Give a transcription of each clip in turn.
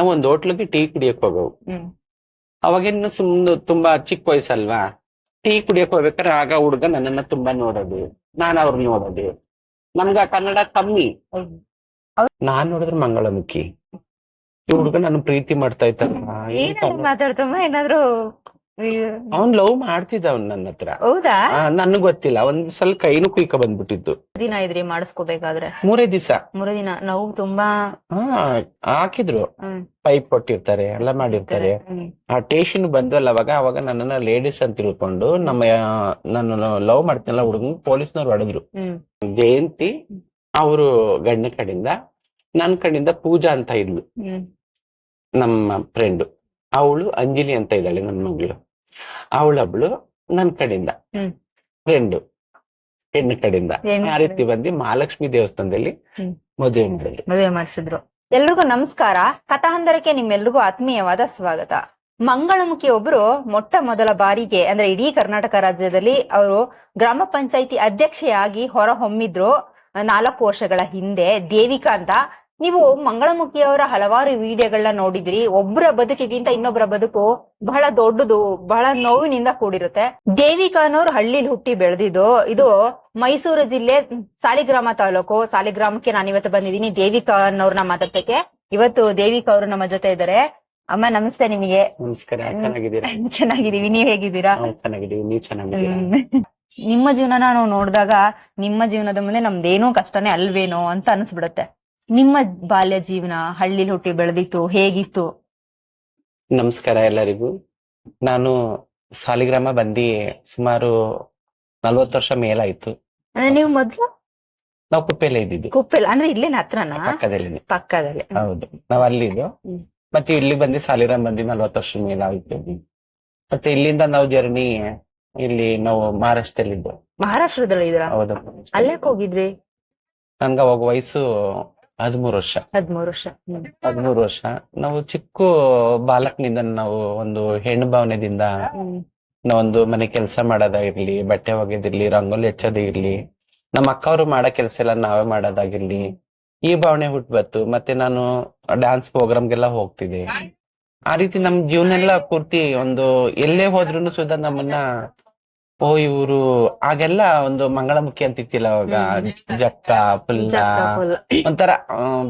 ನಾವ್ ಒಂದ್ ಹೋಟ್ಲಿಗೆ ಟೀ ಕುಡಿಯಕ್ ಹೋಗವು. ಅವಾಗಿನ್ನ ಸುಮ್ನೆ ತುಂಬಾ ಚಿಕ್ಕ ವಯಸ್ಸಲ್ವಾ? ಟೀ ಕುಡಿಯಕ್ ಹೋಗ್ಬೇಕಾದ್ರೆ ಆಗ ಹುಡುಗ ನನ್ನನ್ನ ತುಂಬಾ ನೋಡೋದು. ನಾನ್ ಅವ್ರನ್ನ ನೋಡೋದು. ನಮ್ಗ ಕನ್ನಡ ಕಮ್ಮಿ. ನಾನ್ ನೋಡಿದ್ರೆ ಮಂಗಳಮುಖಿ. ಈ ಹುಡುಗ ನನ್ನ ಪ್ರೀತಿ ಮಾಡ್ತಾ ಇತ್ತಲ್ಲ ಏನಾದ್ರು ಮಾತಾಡ್ತಮ್ಮ ಏನಾದ್ರು ಈ- ಅವ್ನ್ ಲವ್ ಮಾಡ್ತಿದ್ದ ಅವ್ನ್ ನನ್ನ ಹತ್ರ. ಹೌದಾ? ನನ್ಗ್ ಗೊತ್ತಿಲ್ಲ. ಒಂದ್ ಸಲ ಕೈನು ಕುಯ್ಕ ಬಂದ್ಬಿಟ್ಟಿತ್ತು. ದಿನ ಇದ್ರಿ ಮಾಡಿಸ್ಕೋಬೇಕಾದ್ರೆ? ಮೂರೇ ದಿವಸ. ಮೂರೇ ದಿನ. ನೋವು ತುಂಬಾ ಹಾ ಹಾಕಿದ್ರು. ಪೈಪ್ ಕೊಟ್ಟಿರ್ತಾರೆ ಎಲ್ಲ ಮಾಡಿರ್ತಾರೆ. ಆ ಟೇಷನ್ ಬಂದ್ವಲ್ಲ ಅವಾಗ ಅವಾಗ ನನ್ನನ್ನ ಲೇಡೀಸ್ ಅಂತ ತಿಳ್ಕೊಂಡು ನಮ್ಮ ನಾನು ಲವ್ ಮಾಡ್ತೀನಲ್ಲ ಹುಡುಗ ಪೊಲೀಸ್ನವ್ರು ಹೊಡೆದ್ರು. ಜಯಂತಿ ಅವರು ಗಂಡ ಕಡೆಯಿಂದ ನನ್ ಕಡೆಯಿಂದ ಪೂಜಾ ಅಂತ ಇದ್ಲು. ನಮ್ಮ ಫ್ರೆಂಡ್ ಅವಳು ಅಂಜಲಿ ಅಂತ ಇದ್ದಾಳೆ ನನ್ನ ಮಗಳು. ಅವಳೊಬ್ಳು ನನ್ ಕಡೆಯಿಂದ. ಫ್ರೆಂಡು ಹೆಣ್ಣು ಕಡೆಯಿಂದ. ಆ ರೀತಿ ಬಂದು ಮಹಾಲಕ್ಷ್ಮಿ ದೇವಸ್ಥಾನದಲ್ಲಿ. ಮದುವೆ ಮಾಡಿದ್ರು. ಮದುವೆ ಮಾಡಿಸಿದ್ರು. ಎಲ್ರಿಗೂ ನಮಸ್ಕಾರ. ಕಥಾಹಂದರಕ್ಕೆ ನಿಮ್ಮೆಲ್ರಿಗೂ ಆತ್ಮೀಯವಾದ ಸ್ವಾಗತ. ಮಂಗಳಮುಖಿ ಒಬ್ರು ಮೊಟ್ಟ ಮೊದಲ ಬಾರಿಗೆ ಅಂದ್ರೆ ಇಡೀ ಕರ್ನಾಟಕ ರಾಜ್ಯದಲ್ಲಿ ಅವರು ಗ್ರಾಮ ಪಂಚಾಯಿತಿ ಅಧ್ಯಕ್ಷೆಯಾಗಿ ಹೊರ ಹೊಮ್ಮಿದ್ರು ನಾಲ್ಕು ವರ್ಷಗಳ ಹಿಂದೆ ದೇವಿಕಾ ಅಂತ. ನೀವು ಮಂಗಳಮುಖಿಯವರ ಹಲವಾರು ವಿಡಿಯೋಗಳನ್ನ ನೋಡಿದ್ರಿ. ಒಬ್ಬರ ಬದುಕಿಗಿಂತ ಇನ್ನೊಬ್ಬರ ಬದುಕು ಬಹಳ ದೊಡ್ಡದು ಬಹಳ ನೋವಿನಿಂದ ಕೂಡಿರುತ್ತೆ. ದೇವಿಕಾ ಅನ್ನೋರು ಹಳ್ಳಿಲಿ ಹುಟ್ಟಿ ಬೆಳೆದಿದ್ದು ಇದು ಮೈಸೂರು ಜಿಲ್ಲೆ ಸಾಲಿಗ್ರಾಮ ತಾಲೂಕು. ಸಾಲಿಗ್ರಾಮಕ್ಕೆ ನಾನು ಇವತ್ತು ಬಂದಿದ್ದೀನಿ. ದೇವಿಕಾ ಅನ್ನೋರ್ನ ಮಾತಾಡ್ತಕ್ಕೆ ಇವತ್ತು ದೇವಿಕಾ ಅವರು ನಮ್ಮ ಜೊತೆ ಇದ್ದಾರೆ. ಅಮ್ಮ ನಮಸ್ತೆ ನಿಮಗೆ. ನಮಸ್ಕಾರ. ಚೆನ್ನಾಗಿದ್ದೀವಿ. ಚೆನ್ನಾಗಿದೀವಿ ನೀವ್ ಹೇಗಿದ್ದೀರಾ ನಿಮ್ಮ ಜೀವನನ ನಾವು ನೋಡಿದಾಗ ನಿಮ್ಮ ಜೀವನದ ಮುಂದೆ ನಮ್ದೇನೋ ಕಷ್ಟನೇ ಅಲ್ವೇನೋ ಅಂತ ಅನ್ಸ್ಬಿಡುತ್ತೆ. ನಿಮ್ಮ ಬಾಲ್ಯ ಜೀವನ ಹಳ್ಳಿ ಹುಟ್ಟಿ ಬೆಳೆದಿತ್ತು ಹೇಗಿತ್ತು? ನಮಸ್ಕಾರ ಎಲ್ಲರಿಗೂ. ನಾನು ಸಾಲಿಗ್ರಾಮ ಬಂದಿ ಸುಮಾರು ನಲ್ವತ್ತು ವರ್ಷ ಮೇಲಾಯ್ತು. ಅಂದ್ರೆ ನೀವು ಮೊದ್ಲು? ನಾವು ಕುಪ್ಪೆಲ್ಲ ಇದ್ದಿದ್ದು. ಕುಪ್ಪೆಲ್ ಅಂದ್ರೆ ಇಲ್ಲೇನ ಹತ್ರನಾ? ಪಕ್ಕದಲ್ಲಿ. ಪಕ್ಕದಲ್ಲಿ ಹೌದು. ನಾವ್ ಅಲ್ಲಿ ಇದ್ದು. ಮತ್ತೆ ಇಲ್ಲಿ ಬಂದು ಸಾಲಿಗ್ರಾಮ ಬಂದಿ ನಲ್ವತ್ತು ವರ್ಷ ಮೇಲಾಯ್ತು. ಮತ್ತೆ ಇಲ್ಲಿಂದ ನಾವು ಜರ್ನಿ ಇಲ್ಲಿ ನಾವು ಮಹಾರಾಷ್ಟ್ರದಲ್ಲಿದ್ದು. ಮಹಾರಾಷ್ಟ್ರದಲ್ಲಿ ಇದ್ರ ಹೌದು. ಅಲ್ಲೇ ಹೋಗಿದ್ರಿ? ನನ್ಗ ಅವಾಗ ವಯಸ್ಸು ಹದಿಮೂರು ವರ್ಷ. ಹದಿಮೂರು ವರ್ಷ. ಹ್ಮ್. ಹದಿಮೂರು ವರ್ಷ. ನಾವು ಚಿಕ್ಕ ಬಾಲಕನಿಂದ ನಾವು ಒಂದು ಹೆಣ್ಣು ಭಾವನೆದಿಂದ ಹ್ಮ್. ನಾವೊಂದು ಮನೆ ಕೆಲಸ ಮಾಡೋದಾಗಿರ್ಲಿ ಬಟ್ಟೆ ಒಗೆದಿರ್ಲಿ ರಂಗೋಲಿ ಹಚ್ಚೋದಿರ್ಲಿ ನಮ್ಮ ಅಕ್ಕವ್ರು ಮಾಡೋ ಕೆಲಸ ಎಲ್ಲ ನಾವೇ ಮಾಡೋದಾಗಿರ್ಲಿ ಈ ಭಾವನೆ ಹುಟ್ಟು ಬತ್ತು ಮತ್ತೆ ನಾನು ಡ್ಯಾನ್ಸ್ ಪ್ರೋಗ್ರಾಮ್ಗೆಲ್ಲ ಹೋಗ್ತಿದ್ದೆ. ಆ ರೀತಿ ನಮ್ ಜೀವನ ಎಲ್ಲ ಪೂರ್ತಿ ಒಂದು ಎಲ್ಲೇ ಹೋದ್ರು ಸುಧಾ ನಮ್ಮನ್ನ ಓ ಇವರು ಆಗೆಲ್ಲ ಒಂದು ಮಂಗಳಮುಖಿ ಅಂತಿತ್ತಿಲ್ಲ ಅವಾಗ. ಜಕ್ಕ ಪುಲ್ಲ. ಒಂಥರ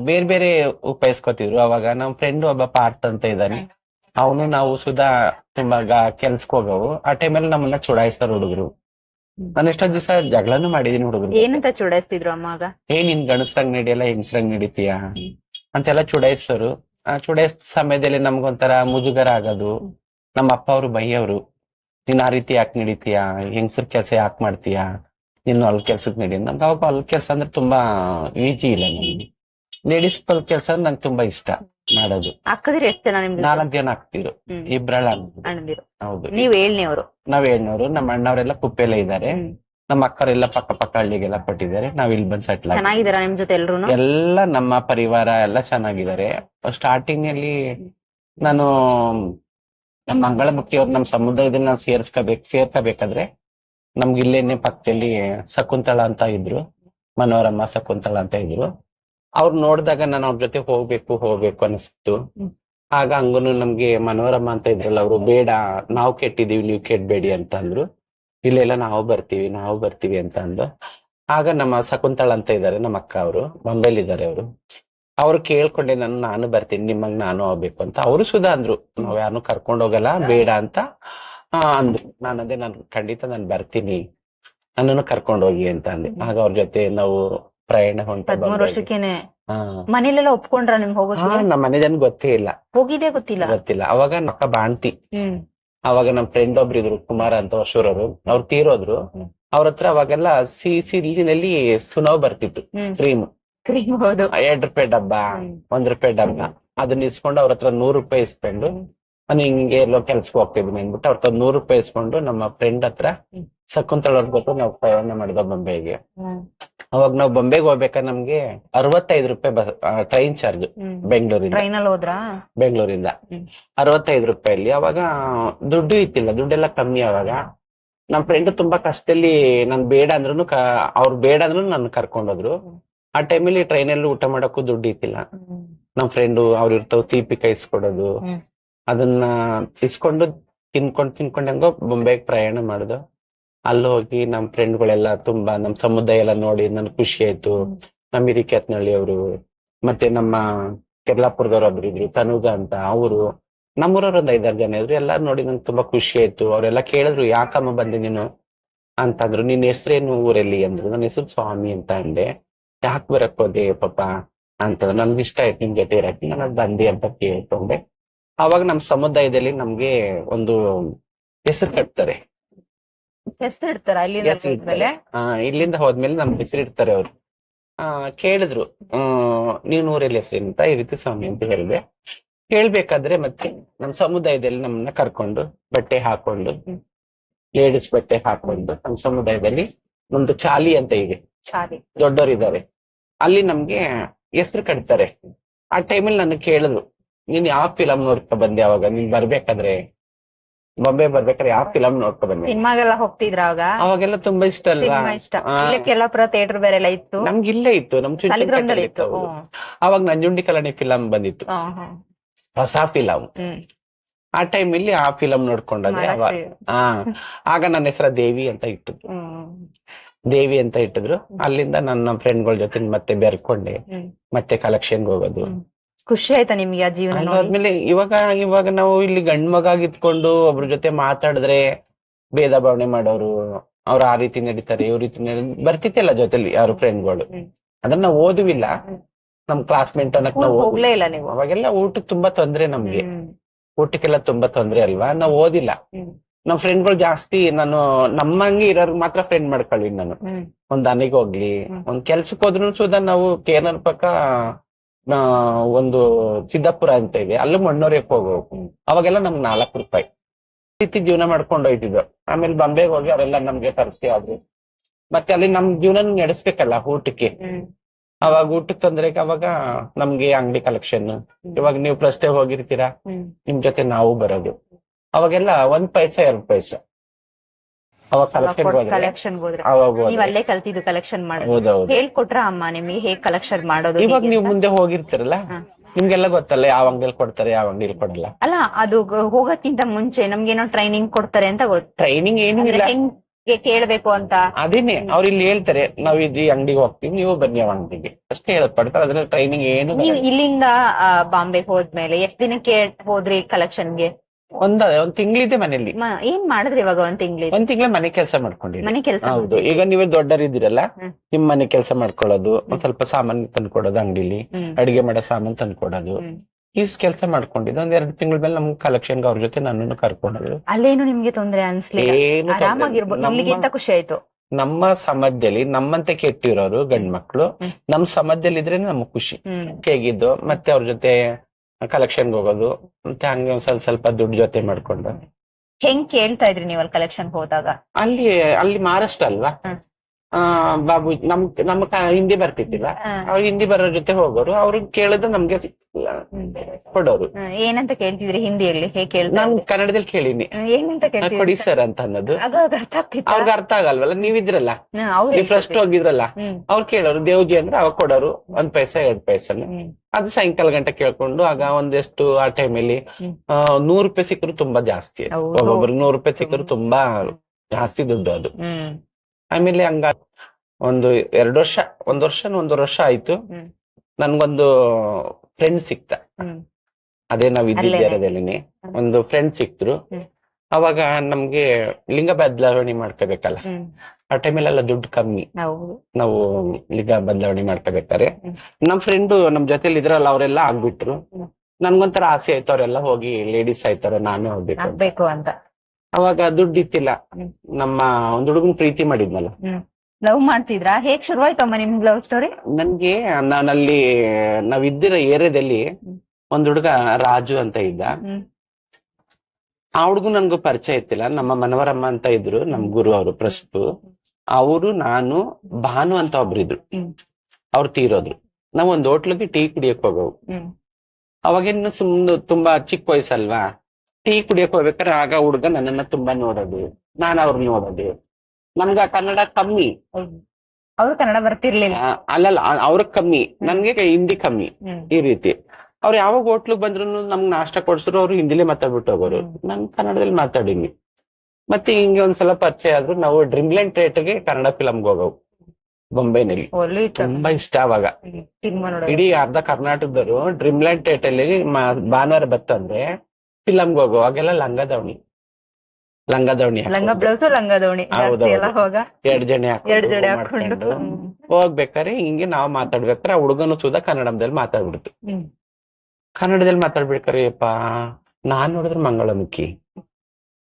ಬೇರೆ ಬೇರೆ ಉಪಯೋಗಿಸ್ಕೊತಿದ್ರು. ಅವಾಗ ನಮ್ ಫ್ರೆಂಡ್ ಒಬ್ಬ ಪಾರ್ಥ ಅಂತ ಇದ್ದಾನೆ. ಅವನು ನಾವು ಸುಧಾ ತುಂಬಾ ಕೆಲ್ಸಕ್ ಹೋಗವು. ಆ ಟೈಮಲ್ಲಿ ನಮ್ಮನ್ನ ಚುಡಾಯಿಸ್ತಾರ ಹುಡುಗರು. ನಾನು ಎಷ್ಟೊಂದ್ ದಿವಸ ಜಗಳನು ಮಾಡಿದೀನಿ ಹುಡುಗರು ಏನಂತ ಚುಡಾಯಿಸ್ತಿದ್ರು ಅಮ್ಮಾಗ ಏ ನಿನ್ ಗಣಸ್ರಂಗ್ ನಡಿಯಲ್ಲ ಹೆಂಗಸ್ರಂಗ್ ನಡಿತೀಯ? ಅಂತೆಲ್ಲ ಚುಡಾಯಿಸ್ತಾರು. ಆ ಚುಡಾಯಿಸ್ ಸಮಯದಲ್ಲಿ ನಮ್ಗೊಂಥರ ಮುಜುಗರ ಆಗೋದು. ನಮ್ಮ ಅಪ್ಪ ಅವರು ಬೈಯವರು. ನೀನ್ ಆ ರೀತಿ ಯಾಕೆ ನಡೀತೀಯ? ಹೆಂಗಸರ್ ಕೆಲಸ ಯಾಕೆ ಮಾಡ್ತೀಯ? ನೀನು ಅಲ್ಲಿ ಕೆಲ್ಸಕ್ಕೆ ನಡಿ ನಂಗೆ ಅವಾಗ ಹೊಲ್ ಕೆಲಸ ಅಂದ್ರೆ ತುಂಬಾ ಈಜಿ ಇಲ್ಲ ನನಗೆ ಲೇಡೀಸ್ ಪಲ್ ಕೆಲಸ ನಂಗೆ ತುಂಬಾ ಇಷ್ಟ ಮಾಡೋದು. ಅಕ್ಕದಿರಿ ಎಷ್ಟು ಜನ ನಿಮ್ಗೆ? ನಾಲ್ಕ್ ಜನ ಆಗ್ತಿದ್ರು ಹ್ಮ್. ಇಬ್ರಳ ಅಣ್ಣಂದಿರು. ಹೌದು. ನೀವ್ ಏಳ್ನೇವ್ರು ನಾವ್ ಹೆಣ್ಣವ್ರು ನಮ್ಮ ಅಣ್ಣವರೆಲ್ಲ ಕುಪ್ಪೆಲ್ಲ ಇದ್ದಾರೆ ಹ್ಮ್. ನಮ್ಮ ಅಕ್ಕರೆಲ್ಲ ಪಕ್ಕ ಪಕ್ಕ ಹಳ್ಳಿಗೆಲ್ಲ ಕೊಟ್ಟಿದ್ದಾರೆ. ನಾವ್ ಇಲ್ಲಿ ಬಂದ್ ಸೆಟ್ಲ್ ಆಗಿ. ಚೆನ್ನಾಗಿದಾರ ನಿಮ್ ಜೊತೆ ಎಲ್ರುನು? ಎಲ್ಲ ನಮ್ಮ ಪರಿವಾರ ಎಲ್ಲ ಚೆನ್ನಾಗಿದ್ದಾರೆ. ಸ್ಟಾರ್ಟಿಂಗ್ ಅಲ್ಲಿ ನಾನು ನಮ್ಮ ಮಂಗಳಮುಖಿ ಅವ್ರು ನಮ್ಮ ಸಮುದಾಯದನ್ನ ಸೇರಿಸ್ಕೋಬೇಕು ಸೇರ್ಕೋಬೇಕಾದ್ರೆ ನಮ್ಗೆ ಇಲ್ಲೇನೆ ಪಕ್ಕದಲ್ಲಿ ಶಕುಂತಳ ಅಂತ ಇದ್ರು ಮನೋರಮ್ಮ ಶಕುಂತಳ ಅಂತ ಇದ್ರು, ಅವ್ರು ನೋಡಿದಾಗ ನಾನು ಅವ್ರ ಜೊತೆ ಹೋಗ್ಬೇಕು ಹೋಗ್ಬೇಕು ಅನಿಸ್ತು. ಆಗ ಹಂಗೂನು ನಮ್ಗೆ ಮನೋರಮ್ಮ ಅಂತ ಇದ್ರಲ್ಲ, ಅವರು ಬೇಡ, ನಾವು ಕೆಟ್ಟಿದೀವಿ, ನೀವು ಕೆಟ್ಟಬೇಡಿ ಅಂತ ಅಂದ್ರು. ಇಲ್ಲೆಲ್ಲ ನಾವು ಬರ್ತೀವಿ ನಾವು ಬರ್ತೀವಿ ಅಂತ ಅಂದು ಆಗ ನಮ್ಮ ಶಕುಂತಳ ಅಂತ ಇದ್ದಾರೆ ನಮ್ಮ ಅಕ್ಕ ಅವರು ಮುಂಬೈಲಿ ಇದ್ದಾರೆ ಅವರು. ಅವ್ರು ಕೇಳ್ಕೊಂಡೆ ನಾನು ನಾನು ಬರ್ತೀನಿ ನಿಮಗ್ ನಾನು ಆಗ್ಬೇಕು ಅಂತ ಅವರು ಸುಧಾ ಅಂದ್ರು. ನಾವ್ ಯಾರನ್ನು ಕರ್ಕೊಂಡು ಹೋಗಲ್ಲ ಬೇಡ ಅಂತ ಅಂದ್ರು. ನಾನು ಅದೇ ನಾನು ಖಂಡಿತ ನಾನು ಬರ್ತೀನಿ. ನನ್ನನ್ನು ಕರ್ಕೊಂಡು ಹೋಗಿ ಅಂತ ಅಂದೆ. ಆಗ ಅವ್ರ ಜೊತೆ ನಾವು ಪ್ರಯಾಣ ಹೊಂಟ ಮನೇಲೆಲ್ಲ ಒಪ್ಕೊಂಡ್ರ ನಿಮ್ ನಮ್ಮ ಮನೆ ಜನ ಗೊತ್ತೇ ಇಲ್ಲ. ಹೋಗಿದೆ ಗೊತ್ತಿಲ್ಲ? ಗೊತ್ತಿಲ್ಲ. ಅವಾಗ ನಕ್ಕ ಬಾಂತಿ ಬಾಣ್ತಿ. ಅವಾಗ ನಮ್ ಫ್ರೆಂಡ್ ಒಬ್ರು ಇದ್ರು ಕುಮಾರ ಅಂತ ಹೊಸೂರವರು ಅವ್ರು ತೀರೋದ್ರು. ಅವ್ರ ಹತ್ರ ಅವಾಗೆಲ್ಲ ಸಿ ಸಿಹಿನಲ್ಲಿ ಸುನಾವ್ ಬರ್ತಿತ್ತು. ಸ್ಟ್ರೀಮ್ ಕ್ರೀಮ್ ಕ್ರೀಮ್ ಎರಡು ರೂಪಾಯಿ ಡಬ್ಬ. ಒಂದ್ ರೂಪಾಯಿ ಡಬ್ಬ ಅದನ್ನ ಇಸ್ಕೊಂಡು ಅವ್ರ ಹತ್ರ ನೂರ್ ರೂಪಾಯಿ ಇಸ್ಕೊಂಡು. ನಾನು ಹಿಂಗೆ ಎಲ್ಲೋ ಕೆಲ್ಸಕ್ಕೆ ಹೋಗ್ತಿದ್ದೀನಿ ಅಂದ್ಬಿಟ್ಟು ಅವ್ರ ಹತ್ರ ನೂರ್ ರೂಪಾಯಿ ಇಸ್ಕೊಂಡು ನಮ್ಮ ಫ್ರೆಂಡ್ ಹತ್ರ ಹ್ಮ್. ಶಕುಂತಳ ಅವ್ರ ಜೊತೆ ನಾವು ಪ್ರಯಾಣ ಮಾಡಿದ ಬೊಂಬೆಗೆ ಅವಾಗ ನಾವು ಬೊಂಬೆಗೆ ಹೋಗ್ಬೇಕಾದ್ರೆ ನಮ್ಗೆ ಅರವತ್ತೈದು ರೂಪಾಯಿ ಬಸ್ ಟ್ರೈನ್ ಚಾರ್ಜ್ ಬೆಂಗಳೂರಿಂದ ಹೋದ್ರಾ ಬೆಂಗಳೂರಿಂದ. ಅರವತ್ತೈದು ರೂಪಾಯಲ್ಲಿ ಅವಾಗ ದುಡ್ಡು ಇತ್ತಿಲ್ಲ ದುಡ್ಡೆಲ್ಲ ಕಮ್ಮಿ ಅವಾಗ ನಮ್ ಫ್ರೆಂಡ್ ತುಂಬಾ ಕಷ್ಟದಲ್ಲಿ ನಾನ್ ಬೇಡ ಅಂದ್ರೂ ಅವ್ರು ಬೇಡ ಅಂದ್ರೂ ನನ್ನ ಕರ್ಕೊಂಡೋದ್ರು. ಆ ಟೈಮಲ್ಲಿ ಟ್ರೈನಲ್ಲಿ ಊಟ ಮಾಡಕ್ಕೂ ದುಡ್ಡು ಇತ್ತಿಲ್ಲ ನಮ್ ಫ್ರೆಂಡು ಅವ್ರ ಇರ್ತಾವ ತೀಪಿ ಹ್ಮ್. ಅದನ್ನ ಇಸ್ಕೊಂಡು ತಿನ್ಕೊಂಡ್ ತಿನ್ಕೊಂಡ್ ಹೆಂಗೋ ಬೊಂಬೆಗೆ ಪ್ರಯಾಣ ಮಾಡುದು. ಅಲ್ಲಿ ಹೋಗಿ ನಮ್ ಫ್ರೆಂಡ್ಗಳೆಲ್ಲ ತುಂಬಾ ನಮ್ ಸಮುದಾಯ ಎಲ್ಲ ನೋಡಿ ನನ್ ಖುಷಿ ಆಯ್ತು. ನಮ್ ನಮ್ಮ ಹಿರಿಕೆತ್ನಳ್ಳಿ ಅವರು ಮತ್ತೆ ನಮ್ಮ ಕೆರ್ಲಾಪುರದವ್ರು ಒಬ್ರು ಇದ್ರು ತನುಗ ಅಂತ ಅವರು. ನಮ್ಮೂರವ್ರ ಒಂದ್ ಐದಾರು ಜನ ಇದ್ರು. ಎಲ್ಲಾರು ನೋಡಿ ನಂಗೆ ತುಂಬಾ ಖುಷಿ ಆಯ್ತು. ಅವರೆಲ್ಲ ಕೇಳಿದ್ರು ಯಾಕಮ್ಮ ಬಂದೆ ನೀನು? ಅಂತಂದ್ರು. ನಿನ್ ಹೆಸ್ರೇನು ಊರಲ್ಲಿ? ಅಂದ್ರು. ನನ್ನ ಹೆಸರು ಸ್ವಾಮಿ ಅಂತ ಅಂದೆ. ಯಾಕೆ ಬರಕ್ ಹೋದೆ ಪಾಪ ಅಂತ ನನ್ಗೆ ಇಷ್ಟ ಆಯ್ತು ನಿಮ್ ಜೊತೆ ಇರಕ್ಕೆ ನಾನು ಬಂದೆ ಅಂತ ಕೇಳ್ಕೊಂಡೆ. ಅವಾಗ ನಮ್ ಸಮುದಾಯದಲ್ಲಿ ನಮ್ಗೆ ಒಂದು ಹೆಸರು ಕಟ್ತಾರೆ. ಇಲ್ಲಿಂದ ಹೋದ್ಮೇಲೆ ನಮ್ ಹೆಸರು ಇಡ್ತಾರೆ ಅವ್ರು. ಆ ಕೇಳಿದ್ರು ನೀವು ಊರಲ್ಲಿ ಹೆಸರು ಅಂತ? ಈ ರೀತಿ ಸ್ವಾಮಿ ಅಂತ ಹೇಳಿದೆ. ಹೇಳ್ಬೇಕಾದ್ರೆ ಮತ್ತೆ ನಮ್ ಸಮುದಾಯದಲ್ಲಿ ನಮ್ಮನ್ನ ಕರ್ಕೊಂಡು ಬಟ್ಟೆ ಹಾಕೊಂಡು ಲೇಡೀಸ್ ಬಟ್ಟೆ ಹಾಕೊಂಡು ನಮ್ ಸಮುದಾಯದಲ್ಲಿ ಒಂದು ಚಾಲಿ ಅಂತ ಇದೆ. ದೊಡ್ಡವರಿದ್ದಾರೆ ಅಲ್ಲಿ ನಮ್ಗೆ ಹೆಸರು ಕಟ್ತಾರೆ. ಆ ಟೈಮಲ್ಲಿ ನನ್ನ ಕೇಳಿದ್ರು ನೀನ್ ಯಾವ ಫಿಲಂ ನೋಡ್ಕೊ ಬಂದೆ ಅವಾಗ? ನೀನ್ ಬರ್ಬೇಕಾದ್ರೆ? ಬಾಂಬೆ ಬರ್ಬೇಕಾದ್ರೆ ಯಾವ ಫಿಲಂ ನೋಡ್ಕೊ ಬಂದೆ? ಸಿನಿಮಾಗೆಲ್ಲ ಹೋಗ್ತಿದ್ರ ಅವಾಗ? ಅವಾಗೆಲ್ಲ ತುಂಬಾ ಇಷ್ಟ ಅಲ್ವಾ? ಥಿಯೇಟರ್ ಬೇರೆ ಎಲ್ಲ ಇತ್ತು? ನಮ್ಗೆ ಇಲ್ಲೇ ಇತ್ತು ನಮ್ ಇತ್ತು. ಅವಾಗ ನಂಜುಂಡಿ ಕಲ್ಯಾಣಿ ಫಿಲಂ ಬಂದಿತ್ತು. ಹೊಸ ಫಿಲಂ ಆ ಟೈಮ್ ಇಲ್ಲಿ ಆ ಫಿಲಂ ನೋಡ್ಕೊಂಡಾಗ ಆಗ ನನ್ನ ಹೆಸರ ದೇವಿ ಅಂತ ಹ್ಮ್. ದೇವಿ ಅಂತ ಇಟ್ಟಿದ್ರು. ಅಲ್ಲಿಂದ ನನ್ನ ಫ್ರೆಂಡ್ಗಳ ಜೊತೆ ಮತ್ತೆ ಬೆರ್ಕೊಂಡೆ. ಮತ್ತೆ ಕಲೆಕ್ಷನ್ ಹೋಗೋದು. ಖುಷಿ ಆಯ್ತಾ ನಿಮ್ಗೆ ಆ ಜೀವನ ಆದ್ಮೇಲೆ ಇವಾಗ ಇವಾಗ ನಾವು ಇಲ್ಲಿ ಗಂಡ್ ಮಗ ಇದ್ಕೊಂಡು ಒಬ್ರ ಜೊತೆ ಮಾತಾಡಿದ್ರೆ ಭೇದ ಭಾವನೆ ಮಾಡೋರು ಅವ್ರು ಆ ರೀತಿ ನಡೀತಾರೆ ಇವ್ ರೀತಿ ಬರ್ತಿತ್ತಲ್ಲ ಜೊತೆಲಿ ಯಾರು ಫ್ರೆಂಡ್ಗಳು ಗಳು. ಅದನ್ನ ನಾವು ಓದುವಿಲ್ಲ. ನಮ್ ಕ್ಲಾಸ್ಮೇಟ್ ಅನ್ನಕ್ ನಾವು ಹೋಗ್ಲೇ ಇಲ್ಲ ನೀವು? ಅವಾಗೆಲ್ಲ ಊಟಕ್ಕೆ ತುಂಬಾ ತೊಂದ್ರೆ ನಮ್ಗೆ. ಊಟಕ್ಕೆಲ್ಲ ತುಂಬಾ ತೊಂದ್ರೆ ಅಲ್ವಾ? ನಾವು ಓದಿಲ್ಲ. ನಮ್ ಫ್ರೆಂಡ್ಗಳು ಜಾಸ್ತಿ ನಾನು ನಮ್ಮಂಗೆ ಇರೋರ್ಗ್ ಮಾತ್ರ ಫ್ರೆಂಡ್ ಮಾಡ್ಕೊಳ್ಳಿ ನಾನು. ಒಂದ್ ಅನಿಗೆ ಹೋಗ್ಲಿ. ಒಂದ್ ಕೆಲ್ಸಕ್ಕೆ ಹೋದ್ರು ಸುದ ನಾವು ಕೇನರ್ ಪಕ್ಕ ಒಂದು ಸಿದ್ದಾಪುರ ಅಂತ ಇದೆ. ಅಲ್ಲೂ ಮಣ್ಣೂರಿಗೆ ಹೋಗೋವು ಹ್ಮ್. ಅವಾಗೆಲ್ಲ ನಮ್ಗೆ ನಾಲ್ಕು ರೂಪಾಯಿ. ರೀತಿ ಜೀವನ ಮಾಡ್ಕೊಂಡು ಹೋಯ್ತಿದ್ರು ಆಮೇಲೆ ಬಾಂಬೆಗೆ ಹೋಗಿ ಅವರೆಲ್ಲ ನಮ್ಗೆ ತರಿಸಿ ಆದ್ರು. ಮತ್ತೆ ಅಲ್ಲಿ ನಮ್ ಜೀವನ ನಡೆಸ್ಬೇಕಲ್ಲ ಊಟಕ್ಕೆ. ಅವಾಗ ಊಟಕ್ಕೆ ತೊಂದ್ರೆಗೆ ಅವಾಗ ನಮ್ಗೆ ಅಂಗಡಿ ಕಲೆಕ್ಷನ್ ಇವಾಗ ನೀವು ಪ್ರಸ್ತೆ ಹೋಗಿರ್ತೀರಾ. ನಿಮ್ ಜೊತೆ ನಾವು ಬರೋದು. ಅವಾಗೆಲ್ಲ ಒಂದ್ ಪೈಸಾ ಎರಡು ಪೈಸಾ ಅವಾಗ ಕಲೆಕ್ಷನ್ ಹೋದ್ರೆ? ಕಲೆಕ್ಷನ್ ಹೋದ್ರೆ. ಅವಾಗ ನೀವ್ ಹೋದ್ರೆ. ಅಲ್ಲೇ ಕಲ್ತಿದ್ದು ಕಲೆಕ್ಷನ್ ಮಾಡೋದು. ಹೌದೌದು ಹೇಳ್ಕೊಟ್ರ ಅಮ್ಮ ನಿಮ್ಗೆ ಹೇಗ್ ಕಲೆಕ್ಷನ್ ಮಾಡೋದು ಇವಾಗ ಹೇಗೆ ನೀವು ಅಂತ? ಮುಂದೆ ಹೋಗಿರ್ತೀರಲ್ಲ? ಹ. ನಿಮ್ಗೆಲ್ಲ ಗೊತ್ತಲ್ಲ ಯಾವ ಅಂಗಡಿಯಲ್ಲಿ ಕೊಡ್ತಾರೆ ಯಾವ ಅಂಗಡಿಯಲ್ಲಿ ಕೊಡಲ್ಲ. ಅಲ್ಲ ಅದು ಗ- ಹೋಗಕ್ಕಿಂತ ಮುಂಚೆ ನಮ್ಗೇನೋ ಟ್ರೈನಿಂಗ್ ಕೊಡ್ತಾರೆ ಅಂತ ಗೊತ್ತು. ಟ್ರೈನಿಂಗ್ ಏನು ಇಲ್ಲ. ಹೆಂಗೆ ಕೇಳ್ಬೇಕು ಅಂತ? ಅದೇನೆ ಅವ್ರು ಇಲ್ಲಿ ಹೇಳ್ತಾರೆ ನಾವ್ ಇದು ಅಂಗಡಿಗೆ ಹೋಗ್ತೀವಿ ನೀವು ಬನ್ನಿ ಅವ್ ಅಂಗಡಿಗೆ. ಅಷ್ಟೇ ಹೇಳಕ್ ಪಡ್ತಾರೆ. ಅದ್ರ ಟ್ರೈನಿಂಗ್ ಏನು ನೀವ್ ಬರಲ್ಲ. ಇಲ್ಲಿಂದ ಬಾಂಬೆಗೆ ಹೋದ್ಮೇಲೆ ಎಷ್ಟ್ ದಿನಕ್ಕೆ ಹೋದ್ರಿ ಕಲೆಕ್ಷನ್ಗೆ ಒಂದ ಒಂದ್ ತಿಂಗಳಿದೆ ಮನೇಲಿ ಏನ್ ಮಾಡಿದ್ರಿ ಇವಾಗ ಒಂದ್ ತಿಂಗ್ಳಿ ಒಂದ್ ತಿಂಗಳ ಮನೆ ಕೆಲಸ ಮಾಡ್ಕೊಂಡಿ ಮನೆ ಕೆಲಸ ಹೌದು ಈಗ ನೀವೇ ದೊಡ್ಡರಿದ್ದೀರಲ್ಲ. ನಿಮ್ ಮನೆ ಕೆಲಸ ಮಾಡ್ಕೊಳ್ಳೋದು ಒಂದ್ ಸ್ವಲ್ಪ ಸಾಮಾನ್ ತಂದ್ಕೊಡೋದು ಅಂಗಡಿಲಿ ಅಡಿಗೆ ಮಾಡೋ ಸಾಮಾನ್ ತಂದ್ಕೊಡೋದು. ಹ್ಮ್. ಈ ಕೆಲಸ ಮಾಡ್ಕೊಂಡಿದ್ದು ಒಂದ್ ಎರಡು ತಿಂಗಳ ಮೇಲೆ ನಮ್ಗೆ ಕಲೆಕ್ಷನ್ ಅವ್ರ ಜೊತೆ ನನ್ನನ್ನು ಕರ್ಕೊಂಡು ಅಲ್ಲೇನು ನಿಮ್ಗೆ ತೊಂದ್ರೆ ಅನ್ಸ್ಲಿಲ್ಲ? ಖುಷಿ ಆಯ್ತು? ನಮ್ಮ ಸಮಾಜದಲ್ಲಿ ನಮ್ಮಂತೆ ಕೆಟ್ಟಿರೋರು ಗಂಡ್ ಮಕ್ಳು ಹ್ಮ್. ನಮ್ ಸಮಾಜದಲ್ಲಿ ಇದ್ರೆ ನಮ್ಗ್ ಖುಷಿ. ಹೇಗಿದ್ದು ಮತ್ತೆ ಅವ್ರ ಜೊತೆ ಕಲೆಕ್ಷನ್ ಹೋಗೋದು. ಮತ್ತೆ ಹಂಗೆ ಒಂದ್ ಸ್ವಲ್ಪ ಸ್ವಲ್ಪ ದುಡ್ಡು ಜೊತೆ ಮಾಡ್ಕೊಂಡು. ಹೆಂಗ್ ಕೇಳ್ತಾ ಇದ್ರಿ ನೀವು ಅಲ್ಲಿ ಕಲೆಕ್ಷನ್ ಹೋದಾಗ? ಅಲ್ಲಿ ಅಲ್ಲಿ ಮಹಾರಾಷ್ಟ್ರ ಅಲ್ವಾ? ಹ್ಮ್. ಆ ಬಾಬು ನಮ್ ನಮ್ಮ ಹಿಂದಿ ಬರ್ತಿದ್ದಿಲ್ಲ. ಅವ್ರು ಹಿಂದಿ ಬರೋ ಜೊತೆ ಹೋಗೋರು. ಅವ್ರು ಕೇಳಿದ್ರೆ ನಮ್ಗೆ ಕೊಡೋರು. ಏನಂತ ಕೇಳ್ತಿದ್ರಿ ಹಿಂದಿಯಲ್ಲಿ ನಾನು ಕನ್ನಡದಲ್ಲಿ ಕೇಳಿನಿ. ಏನಂತ ಕೊಡಿ ಸರ್ ಅಂತ ಅನ್ನೋದು ಅವ್ರಿಗೆ ಅರ್ಥ ಆಗಲ್ವಲ್ಲ? ನೀವಿದ್ರಲ್ಲ. ಫಸ್ಟ್. ಹೋಗಿದ್ರಲ್ಲ. ಅವ್ರು ಕೇಳೋರು ದೇವ್ಜಿ ಅಂದ್ರೆ ಅವಾಗ ಕೊಡೋರು. ಒಂದ್ ಪೈಸ ಎರಡ್ ಪೈಸನ ಅದು ಸಾಯಂಕಾಲ ಗಂಟೆ ಕೇಳ್ಕೊಂಡು ಆಗ ಒಂದೆಷ್ಟು ಆ ಟೈಮಲ್ಲಿ ಅಲ್ಲಿ ನೂರು ರೂಪಾಯಿ ಸಿಕ್ಕರು ತುಂಬಾ ಜಾಸ್ತಿ. ಒಬ್ಬೊಬ್ರು ನೂರು ರೂಪಾಯಿ ಸಿಕ್ಕರು ತುಂಬಾ ಜಾಸ್ತಿ ದುಡ್ಡು ಅದು. ಆಮೇಲೆ ಹಂಗ ಒಂದು ಎರಡು ವರ್ಷ ಒಂದ್ ವರ್ಷ ಒಂದು ವರ್ಷ ಆಯ್ತು. ನನ್ಗೊಂದು ಫ್ರೆಂಡ್ ಸಿಕ್ತ. ಅದೇ ನಾವ್? ಇದ್ದಿದ್ದೇರದಲ್ಲಿ ಒಂದು ಫ್ರೆಂಡ್ ಸಿಕ್ತರು ಅವಾಗ ನಮ್ಗೆ ಲಿಂಗ ಬದಲಾವಣೆ ಮಾಡ್ಕೋಬೇಕಲ್ಲ. ಆ ಟೈಮಲ್ಲೆಲ್ಲ ದುಡ್ಡು ಕಮ್ಮಿ. ನಾವು ಲಿಂಗ ಬದಲಾವಣೆ ಮಾಡ್ಕೋಬೇಕಾರೆ. ನಮ್ ಫ್ರೆಂಡ್ ನಮ್ ಜೊತೆಲಿ ಇದ್ರಲ್ಲ ಅವರೆಲ್ಲ ಆಗ್ಬಿಟ್ರು. ನನ್ಗೊಂಥರ ಆಸೆ ಆಯ್ತು ಅವರೆಲ್ಲ ಹೋಗಿ ಲೇಡೀಸ್ ಆಯ್ತಾರ ನಾನೇ ಹೋಗ್ಬೇಕು ಅಂತ. ಅವಾಗ ದುಡ್ಡು ಇತ್ತಿಲ್ಲ ನಮ್ಮ ಒಂದ್ ಹುಡುಗನ್ ಪ್ರೀತಿ ಮಾಡಿದ್ನಲ್ಲ. ಲವ್ ಮಾಡ್ತಿದ್ರಾ? ಹೇಗ್ ಶುರುವಾಯ್ತಮ್ಮ ನಿಮ್ ಲವ್ ಸ್ಟೋರಿ ನನ್ಗೆ ನಾನಲ್ಲಿ ನಾವ್ ಇದ್ದಿರೋ ಏರಿಯಾದಲ್ಲಿ. ಒಂದ್ ಹುಡುಗ ರಾಜು ಅಂತ ಇದ್ದ. ಆ ಹುಡುಗ ನನ್ಗೂ ಪರಿಚಯ ಇತ್ತಿಲ್ಲ. ನಮ್ಮ ಮನವರಮ್ಮ ಅಂತ ಇದ್ರು ನಮ್ ಗುರು ಅವರು ಪ್ರಸ್ತು. ಅವರು ನಾನು ಭಾನು ಅಂತ ಒಬ್ರು ಇದ್ರು ಹ್ಮ್. ಅವ್ರು ತೀರೋದ್ರು. ನಾವ್ ಒಂದ್ ಹೋಟ್ಲಿಗೆ ಟೀ ಕುಡಿಯಕ್ ಹೋಗವು. ಅವಾಗೇನು ಸುಮ್ನೆ ತುಂಬಾ ಚಿಕ್ಕ ವಯಸ್ಸಲ್ವಾ? ಟೀ ಕುಡಿಯಕ್ ಹೋಗ್ಬೇಕಾದ್ರೆ ಆಗ ಹುಡುಗ ನನ್ನನ್ನ ತುಂಬಾ ನೋಡೋದು. ನಾನ್ ಅವ್ರ ನೋಡೋದು. ನಮ್ಗ ಕನ್ನಡ ಕಮ್ಮಿ. ಅವ್ರು ಕನ್ನಡ ಬರ್ತಿರ್ಲಿಲ್ಲ. ಅಲ್ಲಲ್ಲ ಅವ್ರ ಕಮ್ಮಿ. ನನ್ಗೆ ಹಿಂದಿ ಕಮ್ಮಿ ಈ ರೀತಿ. ಅವ್ರು ಯಾವಾಗ ಹೋಟ್ಲಿಗೆ ಬಂದ್ರು ನಮ್ಗ್ ನಾಷ್ಟ ಕೊಡ್ಸಿದ್ರು ಅವ್ರು ಹಿಂದಿಲೇ ಮಾತಾಡ್ಬಿಟ್ಟು ಹೋಗೋರು. ನಾನ್ ನಾನು ಕನ್ನಡದಲ್ಲಿ ಮಾತಾಡೀನಿ. ಮತ್ತೆ ಹಿಂಗೆ ಒಂದ್ಸಲ ಪರಿಚಯ ಆದ್ರು ನಾವು ಡ್ರೀಮ್ಲ್ಯಾಂಡ್ ಥಿಯೇಟರ್ಗೆ ಕನ್ನಡ ಫಿಲಮ್ಗೆ ಹೋಗವು. ಬೊಂಬೈನಲ್ಲಿ. ತುಂಬಾ ಇಷ್ಟ ಅವಾಗ. ಇಡೀ ಅರ್ಧ ಕರ್ನಾಟಕದವರು ಡ್ರೀಮ್ಲ್ಯಾಂಡ್ ಥಿಯೇಟರ್ ಭಾನುವಾರ ಬತ್ತಂದ್ರೆ ಫಿಲಮ್ಗೆ ಹೋಗೋ ಲಂಗ ದಾವಣಿ ಲಂಗ ದಾವಣಿ ಲಂಗ ಬ್ಲೌಸ್ ಲಂಗ ಹೋಗ ಎರಡ್ ಜನ ಎರಡ್ ಜಡೆ ಹಾಕೊಂಡು ಹಾಕೊಂಡು ಮಾಡ್ಕೊಂಡು. ಹೋಗ್ಬೇಕಾರೆ ಹಿಂಗೆ ನಾವ್ ಮಾತಾಡ್ಬೇಕಾರೆ ಆ ಹುಡುಗನು ಸುಧಾ ಕನ್ನಡದಲ್ಲಿ ಮಾತಾಡ್ಬಿಡ್ತು. ಕನ್ನಡದಲ್ಲಿ ಮಾತಾಡ್ಬೇಕಾರೆ ಯಪ್ಪ ನಾನ್ ನೋಡಿದ್ರೆ ಮಂಗಳಮುಖಿ.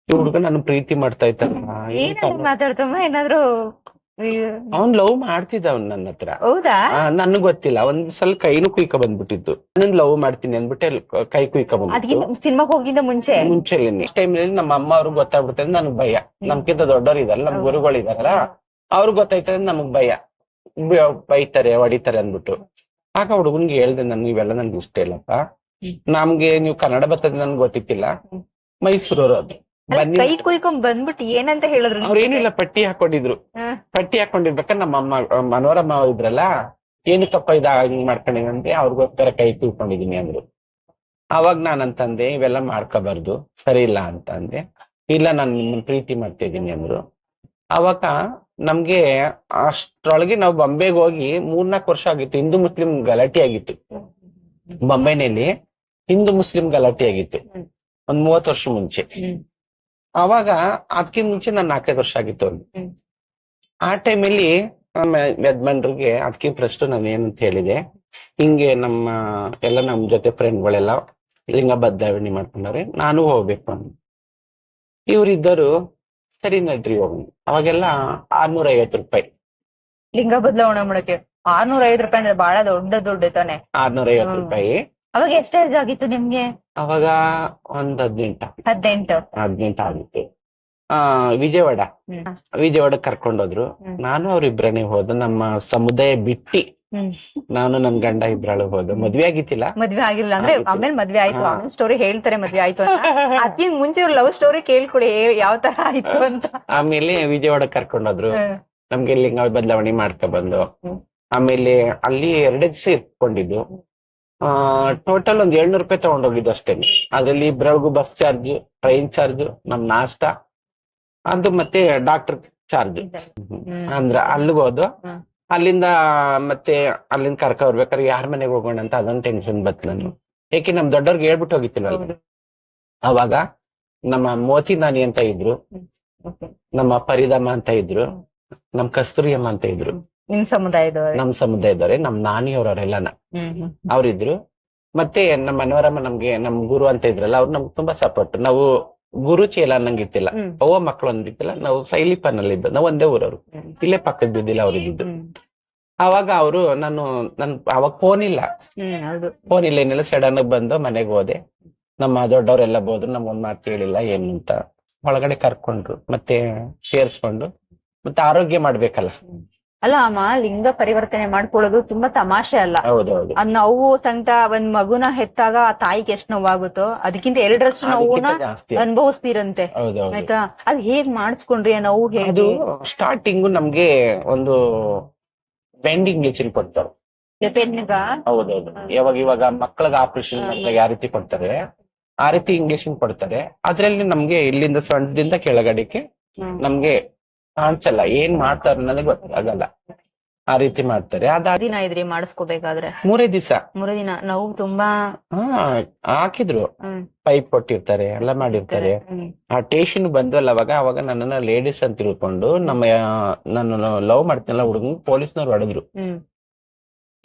ಈ ಹುಡುಗ ನನ್ನ ಪ್ರೀತಿ ಮಾಡ್ತಾ ಇತ್ತಲ್ಲ ಮಾತಾಡ್ತಮ್ಮ? ಏನಾದ್ರು ಅವ್ನ್ ಲವ್ ಮಾಡ್ತಿದ್ದ ಅವ್ನ್ ನನ್ನ ಹತ್ರ. ಹೌದಾ? ನನ್ಗ್ ಗೊತ್ತಿಲ್ಲ. ಒಂದ್ ಸ್ವಲ್ಪ ಕೈನು ಕುಯ್ಕ ಬಂದ್ಬಿಟ್ಟಿದ್ದು ನನ್ ಲವ್ ಮಾಡ್ತೀನಿ ಅಂದ್ಬಿಟ್ಟೆ ಕೈ ಕುಯ್ಕ ಬಂದ್ಬಿಟ್ಟು. ಸಿನಿಮಾಗ್ ಹೋಗಿಂದ ಮುಂಚೆ? ಮುಂಚೆ ಟೈಮ್ ನಮ್ಮ ಅಮ್ಮ ಅವ್ರಿಗೆ ಗೊತ್ತಾಗ್ಬಿಡ್ತಾರೆ ನನ್ಗ್ ಭಯ. ನಮ್ಕಿಂತ ದೊಡ್ಡವ್ರು ಇದಾರೆ ನಮ್. ಗುರುಗಳು ಇದಾರಲ್ಲ ಅವ್ರಿಗೆ ಗೊತ್ತಾಯ್ತದೆ ನಮಗ್ ಭಯ. ಬೈತಾರೆ ಹೊಡಿತಾರೆ ಅಂದ್ಬಿಟ್ಟು. ಆಗ ಹುಡುಗನ್ಗೆ ಹೇಳ್ದೆ ನನ್ ಇವೆಲ್ಲ ನನ್ಗೆ ಇಷ್ಟ ಇಲ್ಲಪ್ಪ. ನಮ್ಗೆ ನೀವು ಕನ್ನಡ ಬರ್ತದೆ ನನ್ಗೆ ಗೊತ್ತಿತ್ತಿಲ್ಲ. ಮೈಸೂರವ್ರು ಅದು. ಕೈ ಕುಯ್ಕೊಂಡ್ ಬಂದ್ಬಿಟ್ಟು ಏನಂತ ಹೇಳಿದ್ರು? ಅವ್ರೇನಿಲ್ಲ ಪಟ್ಟಿ ಹಾಕೊಂಡಿದ್ರು. ಪಟ್ಟಿ ಹಾಕೊಂಡಿರ್ಬೇಕ? ನಮ್ಮ ಅಮ್ಮ ಮನೋರಮ್ಮ ಇದ್ರಲ್ಲ ಏನಕ್ಕಪ್ಪ ಇದ ಹಿಂಗ್ ಮಾಡ್ಕೊಂಡಿದಂತೆ ಅವ್ರಿಗೋಸ್ಕರ ಕೈ ಕುಯ್ಕೊಂಡಿದೀನಿ ಅಂದ್ರು. ಅವಾಗ ನಾನ್ ಅಂತಂದೆ ಇವೆಲ್ಲ ಮಾಡ್ಕೋಬಾರ್ದು ಸರಿ ಇಲ್ಲ ಅಂತ ಅಂದೆ ಇಲ್ಲ ನಾನು ನಿಮ್ಮನ್ನ ಪ್ರೀತಿ ಮಾಡ್ತಿದ್ದೀನಿ ಅಂದ್ರು. ಅವಾಗ ನಮ್ಗೆ ಅಷ್ಟ್ರೊಳಗೆ ನಾವು ಬಾಂಬೆಗೆ ಹೋಗಿ ಮೂರ್ನಾಲ್ಕು ವರ್ಷ ಆಗಿತ್ತು. ಹಿಂದೂ ಮುಸ್ಲಿಂ ಗಲಾಟೆ ಆಗಿತ್ತು. ಬಾಂಬೆನಲ್ಲಿ ಹಿಂದೂ ಮುಸ್ಲಿಂ ಗಲಾಟೆ ಆಗಿತ್ತು. ಒಂದ್ ಮೂವತ್ತು ವರ್ಷ ಮುಂಚೆ. ಅವಾಗ ಅದಕ್ಕಿಂತ ಮುಂಚೆ ನಾನು ನಾಲ್ಕೈದು ವರ್ಷ ಆಗಿತ್ತು ಅಲ್ಲಿ. ಆ ಟೈಮಲ್ಲಿ ಯಜಮಾನ್ರಿಗೆ ಅದಕ್ಕಿಂತ ಪ್ರಶ್ನೆ ನಾನು ಏನಂತ ಹೇಳಿದೆ ಹಿಂಗೆ ನಮ್ಮ ಎಲ್ಲ ನಮ್ಮ ಜೊತೆ ಫ್ರೆಂಡ್ಗಳೆಲ್ಲ ಲಿಂಗ ಬದಲಾವಣೆ ಮಾಡ್ಕೊಂಡವ್ರೆ ನಾನು ಹೋಗ್ಬೇಕು ಅಂತ ಇವರಿದ್ದರು ಸರಿ ನಡ್ರಿ ಹೋಗಿ ಅವಾಗೆಲ್ಲ ಆರ್ನೂರ ಐವತ್ತು ರೂಪಾಯಿ. ಲಿಂಗ ಬದಲಾವಣೆ ಮಾಡಕ್ಕೆ ಆರ್ನೂರ ಐವತ್ ರೂಪಾಯಿ ಅಂದ್ರೆ ಬಹಳ ದೊಡ್ಡ ದುಡ್ಡು ತಾನೆ. ಆರ್ನೂರ ಐವತ್ತು. ರೂಪಾಯಿ. ಅವಾಗ ಎಷ್ಟು ಏಜ್ ಆಗಿತ್ತು ನಿಮ್ಗೆ? ಅವಾಗ ಒಂದ್ ಹದಿನೆಂಟ. ಹದಿನೆಂಟು. ಹದಿನೆಂಟು ಆಗಿತ್ತು. ಆ ವಿಜಯವಾಡ. ಹ್ಮ್. ವಿಜಯವಾಡ ಕರ್ಕೊಂಡೋದ್ರು ಹ್ಮ್. ನಾನು ಅವ್ರಿಬ್ರನೇ ಹೋದ ನಮ್ಮ ಸಮುದಾಯ ಬಿಟ್ಟಿ ಹ್ಮ್. ನಾನು ನನ್ ಗಂಡ ಇಬ್ರಾಳು ಹೋದ ಮದ್ವೆ ಆಗಿತ್ತಿಲ್ಲ. ಮದ್ವೆ ಆಗಿಲ್ಲ. ಅಂದ್ರೆ ಆಗಿತ್ತು. ಆಮೇಲೆ ಮದ್ವೆ ಆಯ್ತು. ಹಾ. ಆಮೇಲೆ ಸ್ಟೋರಿ ಹೇಳ್ತಾರೆ ಮದ್ವೆ ಆಯ್ತು ಅಂತ. ಅದಕ್ಕಿಂತ ಮುಂಚೆ ಲವ್ ಸ್ಟೋರಿ ಕೇಳ್ಕೊಡಿ. ಯಾವ ತರ ಆಯ್ತು ಅಂತ. ಆಮೇಲೆ ವಿಜಯವಾಡ ಕರ್ಕೊಂಡೋದ್ರು ಹ್ಮ್. ನಮ್ಗೆ ಲಿಂಗ ಬದಲಾವಣೆ ಮಾಡ್ಕೊ ಬಂದು. ಹ್ಮ್. ಆಮೇಲೆ ಅಲ್ಲಿ ಎರಡೇ ದಿವಸ ಇಟ್ಕೊಂಡಿದ್ದು ಟೋಟಲ್ ಒಂದ್ ಏಳ್ನೂರು ರೂಪಾಯಿ ತಗೊಂಡೋಗಿದ್ದು ಅಷ್ಟೇ. ಅದ್ರಲ್ಲಿ ಇಬ್ರಿಗೂ ಬಸ್ ಚಾರ್ಜ್ ಟ್ರೈನ್ ಚಾರ್ಜ್ ನಮ್ ನಾಷ್ಟ ಅದು ಮತ್ತೆ ಡಾಕ್ಟರ್ ಚಾರ್ಜ್. ಅಂದ್ರ ಅಲ್ಲಿಗೆ ಹೋದು ಅಲ್ಲಿಂದ ಮತ್ತೆ ಅಲ್ಲಿಂದ ಕರ್ಕ ಬರ್ಬೇಕಾದ್ರೆ ಯಾರ ಮನೆಗೆ ಹೋಗೋಣ ಅಂತ ಅದೊಂದು ಟೆನ್ಷನ್ ಬತ್ ನಾನು ಏಕೆ ನಮ್ ದೊಡ್ಡವ್ರಿಗೆ ಹೇಳ್ಬಿಟ್ಟು ಹೋಗಿತ್ತಿಲ್ಲ. ಅವಾಗ ನಮ್ಮ ಮೋತಿ ನಾನಿ ಅಂತ ಇದ್ರು. ನಮ್ಮ ಪರಿದಮ್ಮ ಅಂತ ಇದ್ರು. ನಮ್ ಕಸ್ತೂರಿಯಮ್ಮ ಅಂತ ಇದ್ರು. ನಿಮ್ ಸಮುದಾಯದವರು? ನಮ್ ಸಮುದಾಯದವ್ರೆ ನಮ್ ನಾನಿಯವರೆಲ್ಲಾನ ಹ್ಮ್. ಅವ್ರಿದ್ರು. ಮತ್ತೆ ನಮ್ಮ ಮನೋರಮ್ಮ ನಮ್ಗೆ ನಮ್ ಗುರು ಅಂತ ಇದ್ರಲ್ಲ ಅವ್ರು ನಮ್ಗೆ ತುಂಬಾ ಸಪೋರ್ಟ್ ನಾವು ಗುರು ಚೇಲ ಅನ್ನಂಗಿತ್ತಿಲ್ಲ ಹ್ಮ್. ಅವ್ವ ಮಕ್ಳು ಅಂದಿತ್ತಿಲ್ಲ ನಾವು ಸೈಲಿಪನಲ್ಲಿ ಇದ್ದು ನಾವು ಒಂದೇ ಊರವ್ರು. ಹ್ಮ್. ಇಲ್ಲೇ ಪಕ್ಕದ ಬಿದ್ದಿಲ್ಲ ಅವ್ರಿಗಿದ್ದು ಹ್ಮ್. ಅವಾಗ ಅವರು ನಾನು ನನ್ ಅವಾಗ ಫೋನ್ ಇಲ್ಲ. ಹ್ಮ್ ಹೌದು. ಫೋನ್ ಇಲ್ಲ ಏನಿಲ್ಲ ಸಡನ್ ಆಗಿ ಬಂದು ಮನೆಗೆ ಹೋದೆ. ನಮ್ಮ ದೊಡ್ಡವರೆಲ್ಲ ಹೋದ್ರು ನಮ್ ಒಂದ್ ಮಾತು ಹೇಳಿಲ್ಲ ಏನು ಅಂತ. ಒಳಗಡೆ ಕರ್ಕೊಂಡ್ರು ಮತ್ತೆ ಸೇರ್ಸ್ಕೊಂಡು ಮತ್ತೆ ಆರೋಗ್ಯ ಮಾಡ್ಬೇಕಲ್ಲ. ಅಲ್ಲ ಅಮ್ಮ ಲಿಂಗ ಪರಿವರ್ತನೆ ಮಾಡ್ಕೊಳ್ಳೋದು ತುಂಬಾ ತಮಾಷೆ ಅಲ್ಲ. ಹೌದೌದು. ಅದ್ ನೋವು ಸಂತ ಒಂದ್ ಮಗುನ ಹೆತ್ತಾಗ ಆ ತಾಯಿಗೆ ಎಷ್ಟ್ ನೋವಾಗುತ್ತೋ ಅದಕ್ಕಿಂತ ಎರಡರಷ್ಟು ನೋವುನ ಅದಕ್ಕಿಂತ ಜಾಸ್ತಿ ಅನುಭವಿಸ್ತಿರಂತೆ. ಹೌದೌದು. ಆಯ್ತಾ? ಅದ್ ಹೇಗ್ ಮಾಡಿಸ್ಕೊಂಡ್ರಿ ಆ ನೋವು ಹೇಗೆ? ಅದು ಸ್ಟಾರ್ಟಿಂಗು ನಮ್ಗೆ ಒಂದು ಪೆಂಡಿಂಗ್ ಇಂಗ್ಲಿಷನ್ ಕೊಡ್ತಾರೆ. ಹೌದೌದು. ಯಾವಾಗ ಇವಾಗ ಮಕ್ಕಳಿಗೆ ಆಪರೇಷನ್ ಯಾವ ರೀತಿ ಕೊಡ್ತಾರೆ. ಆ ರೀತಿ ಇಂಗ್ಲಿಷನ್ ಕೊಡ್ತಾರೆ. ಅದ್ರಲ್ಲಿ ನಮ್ಗೆ ಇಲ್ಲಿಂದ ಸೊಂಟದಿಂದ ಕೆಳಗಡೆಗೆ ನಮ್ಗೆ ಕಾಣಿಸಲ್ಲ ಏನ್ ಮಾಡ್ತಾರೆ ಅನ್ನೋದೇ ಗೊತ್ತಾಗಲ್ಲ ಆ ರೀತಿ ಮಾಡ್ತಾರೆ. ಅದ ದಿನ ಇದ್ರಿ ಮಾಡಿಸ್ಕೋಬೇಕಾದ್ರೆ. ಮೂರೇ ದಿವಸ. ಮೂರೇ ದಿನ. ನಾವು ತುಂಬಾ ಹಾಕಿದ್ರು. ಹ್ಮ್, ಪೈಪ್ ಕೊಟ್ಟಿರ್ತಾರೆ ಎಲ್ಲ ಮಾಡಿರ್ತಾರೆ. ಹ್ಮ್, ಆ ಟೇಷನ್ ಬಂದ್ವಲ್ಲ ಅವಾಗ ಅವಾಗ ನನ್ನನ್ನ ಲೇಡೀಸ್ ಅಂತ ತಿಳ್ಕೊಂಡು ನಮ್ಮ ನಾನು ಲವ್ ಮಾಡ್ತೀನಲ್ಲ ಹುಡುಗ ಪೊಲೀಸ್ನವ್ರು ಹೊಡೆದ್ರು. ಹ್ಮ್.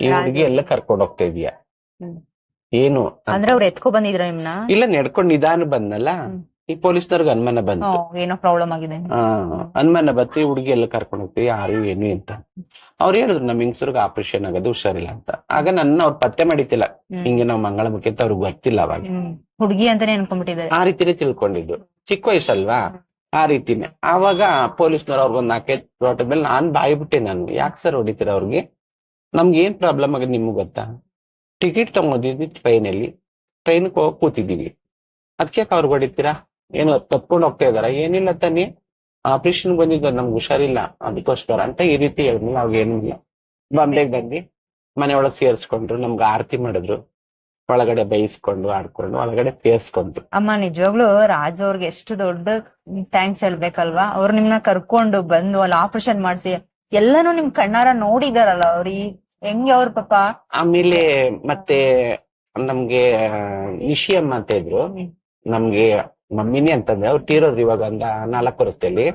ಈ ಹುಡುಗಿ ಎಲ್ಲ ಕರ್ಕೊಂಡು ಹೋಗ್ತಾ ಇದೀಯ? ಹ್ಮ್. ಏನು? ಅಂತ. ಅಂದ್ರೆ ಅವ್ರು ಎತ್ಕೊ ಬಂದಿದ್ರ ನಿಮ್ನ? ಇಲ್ಲ ನಡ್ಕೊಂಡ್ ನಿಧಾನ ಬಂದ್ನಲ್ಲ? ಹ್ಮ್. ಈ ಪೊಲೀಸ್ನವ್ರಿಗೆ ಅನುಮಾನ ಬಂತು. ಏನೋ ಪ್ರಾಬ್ಲಮ್ ಆಗಿದೆ. ಅನುಮಾನ ಬತ್ತಿ ಹುಡುಗಿ ಎಲ್ಲ ಕರ್ಕೊಂಡು ಹೋಗ್ತೀವಿ ಯಾರು ಏನು ಅಂತ ಅವ್ರು ಹೇಳಿದ್ರು ನಮ್ ಹಿಂಗ್ಸರ್ಗ ಆಪರೇಷನ್ ಆಗೋದು ಹುಷಾರಿಲ್ಲ ಅಂತ. ಆಗ ನನ್ನ ಅವ್ರು ಪತ್ತೆ ಮಾಡಿತಿಲ್ಲ. ಹಿಂಗೆ ನಾವು ಮಂಗಳಮುಖಿ ಅಂತ ಅವ್ರಿಗೆ ಗೊತ್ತಿಲ್ಲ ಅವಾಗ. ಹುಡುಗಿ ಹುಡ್ಗಿ ಅಂತಾನೆ ಅನ್ಕೊಂಡ್ಬಿಟ್ಟಿದ್ದಾರೆ ಆ ರೀತಿನೇ ತಿಳ್ಕೊಂಡಿದ್ದು. ಚಿಕ್ಕ ವಯಸ್ಸಲ್ವಾ? ಆ ರೀತಿನೇ. ಅವಾಗ ಪೊಲೀಸ್ನವ್ರು ಅವ್ರಿಗೊಂದು ನಾಲ್ಕೈದು ಪ್ರಾಟ ಮೇಲೆ ನಾನ್ ಬಾಯ್ಬಿಟ್ಟೆ ನಾನು. ಯಾಕೆ ಸರ್ ಹೊಡಿತೀರ ಅವ್ರಿಗೆ? ನಮ್ಗೆ ಏನ್ ಪ್ರಾಬ್ಲಮ್ ಆಗಿದೆ ನಿಮ್ಗೆ ಗೊತ್ತಾ? ಟಿಕೆಟ್ ತಗೊಂಡಿದ್ವಿ ಟ್ರೈನಲ್ಲಿ. ಟ್ರೈನ್ಗೆ ಹೋಗಿ ಕೂತಿದ್ದೀವಿ. ಅದಕ್ಕೆ ಅವ್ರಿಗೆ ಹೊಡಿತೀರಾ? ಏನು ತಪ್ಕೊಂಡು ಹೋಗ್ತಾ ಇದಾರ ಏನಿಲ್ಲ ತಾನೇ ಆಪರೇಷನ್ ಬಂದಿದ್ದು ನಮ್ಗೆ ಹುಷಾರಿಲ್ಲ. ಅದಕ್ಕೋಸ್ಕರ ಅಂತ ಈ ರೀತಿ ಹೇಳಿದ್ಮೇಲೆ ಅವಾಗ ಏನಿಲ್ಲ. ಬಾಂಬೆಗೆ ಬಂದು. ಮನೆ ಒಳಗೆ ಸೇರಿಸ್ಕೊಂಡ್ರು ನಮ್ಗೆ ಆರತಿ ಮಾಡಿದ್ರು. ಒಳಗಡೆ ಬೈಸ್ಕೊಂಡು ಆಡ್ಕೊಂಡು ಒಳಗಡೆ ಸೇರಿಸ್ಕೊಂಡ್ರು. ಅಮ್ಮ ನಿಜವಾಗ್ಲು ರಾಜ ಅವ್ರಿಗೆ ಎಷ್ಟು ದೊಡ್ಡ ಥ್ಯಾಂಕ್ಸ್ ಹೇಳ್ಬೇಕಲ್ವಾ? ಅವ್ರು ನಿಮ್ನ ಕರ್ಕೊಂಡು ಬಂದು ಅಲ್ಲಿ ಆಪರೇಷನ್ ಮಾಡ್ಸಿ ಎಲ್ಲಾನು ನಿಮ್ ಕಣ್ಣಾರ ನೋಡಿದಾರಲ್ಲ ಅವ್ರಿ ಹೆಂಗೆ ಅವ್ರ ಪಾಪ? ಆಮೇಲೆ ಮತ್ತೆ ನಮ್ಗೆ ನಿಶಿಯಮ್ಮ ಅಂತ ಇದ್ರು. ನಮ್ಗೆ ಮಮ್ಮಿನಿ ಅಂತಂದ್ರೆ ಅವ್ರು ತೀರೋದ್ರು ಇವಾಗ ಒಂದ ನಾಲ್ಕು ವರ್ಷದಲ್ಲಿ.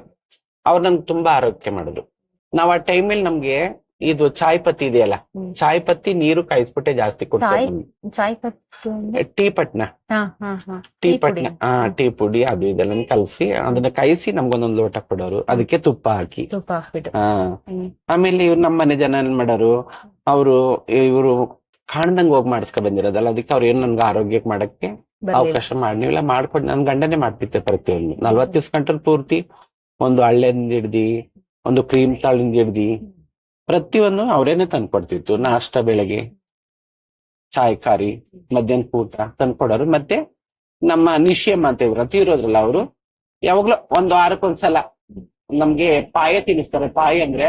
ಅವ್ರು ನಮ್ಗೆ ತುಂಬಾ ಆರೋಗ್ಯ ಮಾಡಿದ್ರು. ನಾವ್ ಆ ಟೈಮಲ್ಲಿ ನಮ್ಗೆ ಇದು ಚಾಯ್ ಪತ್ತಿ ಇದೆಯಲ್ಲ. ಚಾಯ್ ಪತ್ತಿ ನೀರು ಕಾಯಿಸ್ಬಿಟ್ಟೆ ಜಾಸ್ತಿ ಕೊಡ್ತಾರೆ? ಟೀ ಪಟ್ನ. ಹಾ ಹಾ ಹಾ. ಟೀ ಪಟ್ನ. ಹಾ ಆ ಟೀ ಪುಡಿ ಅದು ಇದೆಲ್ಲ ಕಲಸಿ ಅದನ್ನ ಕಾಯಿಸಿ ನಮ್ಗೊಂದೊಂದು ಲೋಟ ಕೊಡೋರು. ಅದಕ್ಕೆ ತುಪ್ಪ ಹಾಕಿ. ಆ ಆಮೇಲೆ ಇವ್ರು ನಮ್ಮ ಮನೆ ಜನ ಏನ್ ಮಾಡೋರು ಅವರು ಇವರು ಕಾಣ್ದಂಗ್ ಹೋಗಿ ಮಾಡಿಸ್ಕೊ ಬಂದಿರೋದಲ್ಲ ಅದಕ್ಕೆ ಅವ್ರು ಏನ್ ನನ್ಗೆ ಆರೋಗ್ಯಕ್ಕೆ ಮಾಡಕ್ಕೆ. ಅವಕಾಶ ಮಾಡಿ ನೀವೆಲ್ಲ ಮಾಡ್ಕೊಂಡು. ನನ್ ಗಂಡನೇ ಮಾಡ್ತಿದ್ದೆ ಪ್ರತಿಯೊಂದು. ನಲ್ವತ್ತು ದಿವ್ಸ ಗಂಟಲ್ ಪೂರ್ತಿ ಒಂದು ಹಳ್ಳೆಂದ್ ಹಿಡ್ದಿ ಒಂದು ಕ್ರೀಮ್ ತಾಳಿಂದ ಹಿಡ್ದಿ ಪ್ರತಿಯೊಂದು ಅವರೇನೆ ತಂದ್ಕೊಡ್ತಿತ್ತು ನಾಷ್ಟ ಬೆಳಗ್ಗೆ ಚಾಯ್ ಕಾರಿ ಮಧ್ಯಾಹ್ನ ಊಟ ತಂದ್ಕೊಡೋರು ಮತ್ತೆ ನಮ್ಮ ನಿಶಿಯಮ್ಮ ಅಂತ ಇದ್ರು ಇರೋದ್ರಲ್ಲ ಅವರು ಯಾವಾಗ್ಲೂ ಒಂದು ವಾರಕ್ಕೊಂದ್ಸಲ ನಮ್ಗೆ ಪಾಯ ತಿನ್ನಿಸ್ತಾರೆ. ಪಾಯ ಅಂದ್ರೆ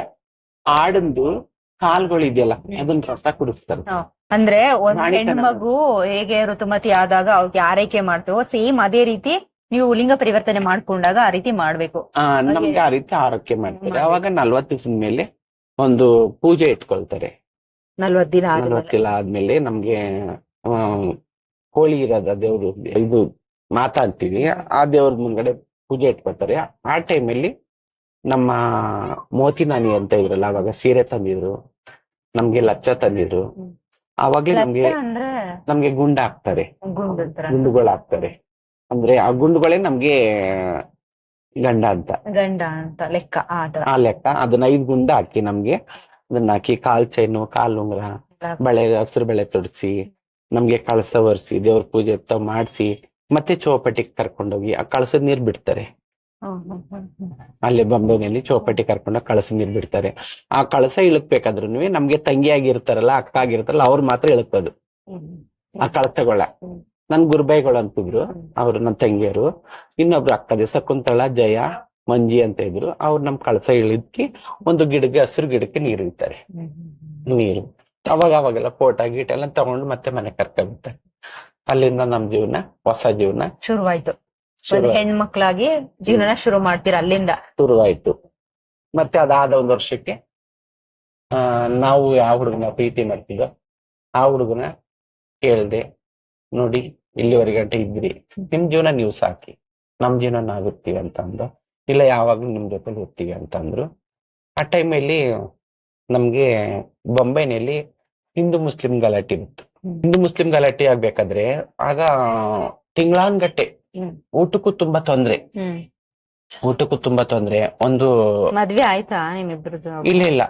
ಆಡಂದು ಕಾಲ್ಗಳು ಇದೆಯಲ್ಲ ಅದನ್ನ ರಸ ಕುಡಿಸ್ತಾರೆ. ಅಂದ್ರೆ ಒಂದ್ ಹೆಣ್ಮಗು ಹೇಗೆ ಋತುಮತಿ ಆದಾಗ ಅವ್ರಿಗೆ ಆರೈಕೆ ಮಾಡ್ತೇವೋ ಸೇಮ್ ಅದೇ ರೀತಿ ನೀವು ಲಿಂಗ ಪರಿವರ್ತನೆ ಮಾಡ್ಕೊಂಡಾಗ ಆ ರೀತಿ ಮಾಡ್ಬೇಕು. ನಮ್ಗೆ ಆ ರೀತಿ ಆರೈಕೆ ಮಾಡ್ತಾರೆ. ಅವಾಗ ನಲ್ವತ್ತು ದಿವಸದ ಮೇಲೆ ಒಂದು ಪೂಜೆ ಇಟ್ಕೊಳ್ತಾರೆ. ನಲ್ವತ್ ದಿನ ಆದ್ಮೇಲೆ. ದಿನ ಆದ್ಮೇಲೆ ನಮ್ಗೆ ಹೋಳಿ ಇರೋದ ದೇವ್ರು ಇದು ಮಾತಾಡ್ತೀವಿ. ಆ ದೇವ್ರ ಮುಂದ್ಗಡೆ ಪೂಜೆ ಇಟ್ಕೊಳ್ತಾರೆ. ಆ ಟೈಮಲ್ಲಿ ನಮ್ಮ ಮೋತಿ ನಾನಿ ಅಂತ ಇದ್ರಲ್ಲ ಅವಾಗ ಸೀರೆ ತಂದಿದ್ರು ನಮ್ಗೆ ಲಚ್ಚ ತಂದಿದ್ರು. ಅವಾಗ್ಲೇ ನಮ್ಗೆ ನಮ್ಗೆ ಗುಂಡ ಹಾಕ್ತಾರೆ ಗುಂಡು ತರ. ಗುಂಡುಗಳು ಹಾಕ್ತಾರೆ ಅಂದ್ರೆ ಆ ಗುಂಡುಗಳೇ ನಮ್ಗೆ ಗಂಡ ಅಂತ. ಗಂಡ ಅಂತ ಲೆಕ್ಕ ಆ ಲೆಕ್ಕ. ಅದನ್ನ ಐದು ಗುಂಡ ಹಾಕಿ ನಮ್ಗೆ ಅದನ್ನ ಹಾಕಿ ಕಾಲ್ ಚೈನು ಕಾಲ್ ಉಂಗ್ರ ಬಳೆ ಹಸಿರು ಬಳೆ ತೊಡಿಸಿ ನಮ್ಗೆ ಕಳಸ ಒರೆಸಿ ದೇವ್ರ ಪೂಜೆ ಮಾಡಿಸಿ ಮತ್ತೆ ಚೌಪಟಿಗೆ ಕರ್ಕೊಂಡೋಗಿ ಆ ಕಳಸದ ನೀರ್ ಬಿಡ್ತಾರೆ. ಅಲ್ಲಿ ಬಂಬೋನಲ್ಲಿ ಚೌಪಟ್ಟಿ ಕರ್ಕೊಂಡು ಕಳಸ ನೀರು ಬಿಡ್ತಾರೆ. ಆ ಕಳಸ ಇಳಕ್ಬೇಕಾದ್ರೂ ನಮ್ಗೆ ತಂಗಿ ಆಗಿರ್ತಾರಲ್ಲ ಅಕ್ಕ ಆಗಿರ್ತಾರಲ್ಲ ಅವ್ರು ಮಾತ್ರ ಇಳಕೋದು. ಆ ಕಳಸಗೊಳ. ನನ್ ಗುರುಬೈಗಳು ಅಂತಿದ್ರು ಅವ್ರು ನನ್ನ ತಂಗಿಯರು. ಇನ್ನೊಬ್ರು ಅಕ್ಕ ದಿವಸ ಕುಂತಳ ಜಯ ಮಂಜಿ ಅಂತ ಇದ್ರು ಅವ್ರು ನಮ್ ಕಳಸ ಇಳಿದ್ಕಿ ಒಂದು ಗಿಡಕ್ಕೆ ಹಸಿರು ಗಿಡಕ್ಕೆ ನೀರು ಇಡ್ತಾರೆ. ನೀರು. ಅವಾಗ ಅವಾಗೆಲ್ಲ ಫೋಟೋ ಗೀಟ ಎಲ್ಲ ತಗೊಂಡು ಮತ್ತೆ ಮನೆ ಕರ್ಕೊಂಡ್ಬಿಡ್ತಾರೆ ಅಲ್ಲಿಂದ ನಮ್ ಜೀವನ ಹೊಸ ಜೀವನ ಶುರುವಾಯ್ತು. ಹೆಣ್ಮಕ್ಳಾಗಿ ಜೀವನ ಶುರು ಮಾಡ್ತೀರ ಅಲ್ಲಿಂದ? ಶುರುವಾಯ್ತು. ಮತ್ತೆ ಅದಾದ ಒಂದ್ ವರ್ಷಕ್ಕೆ ಆ ನಾವು ಯಾವ ಹುಡುಗನ ಪ್ರೀತಿ ಮಾಡ್ತೀವ ಆ ಹುಡುಗನ ಕೇಳ್ದೆ ನೋಡಿ ಇಲ್ಲಿವರೆಗೆ ಗಂಟೆ ಇದ್ರಿ. ನಿಮ್ ಜೀವನ ನೀವು ಸಾಕಿ. ನಮ್ ಜೀವನ ನಾವಿರ್ತೀವಿ ಅಂತ ಅಂದ್ರು ಇಲ್ಲ ಯಾವಾಗ್ಲೂ ನಿಮ್ ಜೊತೆ ಇರ್ತೀವಿ ಅಂತಂದ್ರು. ಆ ಟೈಮಲ್ಲಿ ನಮ್ಗೆ ಬೊಂಬೈನಲ್ಲಿ ಹಿಂದೂ ಮುಸ್ಲಿಂ ಗಲಾಟೆ ಇತ್ತು. ಹಿಂದೂ ಮುಸ್ಲಿಂ ಗಲಾಟೆ ಆಗ್ಬೇಕಾದ್ರೆ ಆಗ ತಿಂಗಳಾನ್ಗಟ್ಟೆ. ಊಟಕ್ಕೂ ತುಂಬಾ ತೊಂದ್ರೆ. ಊಟಕ್ಕೂ ತುಂಬಾ ತೊಂದ್ರೆ. ಒಂದು ಮದ್ವೆ ಆಯ್ತಾ ನಿಮ್ಮಿಬ್ರದ್ದು? ಇಲ್ಲ ಇಲ್ಲ.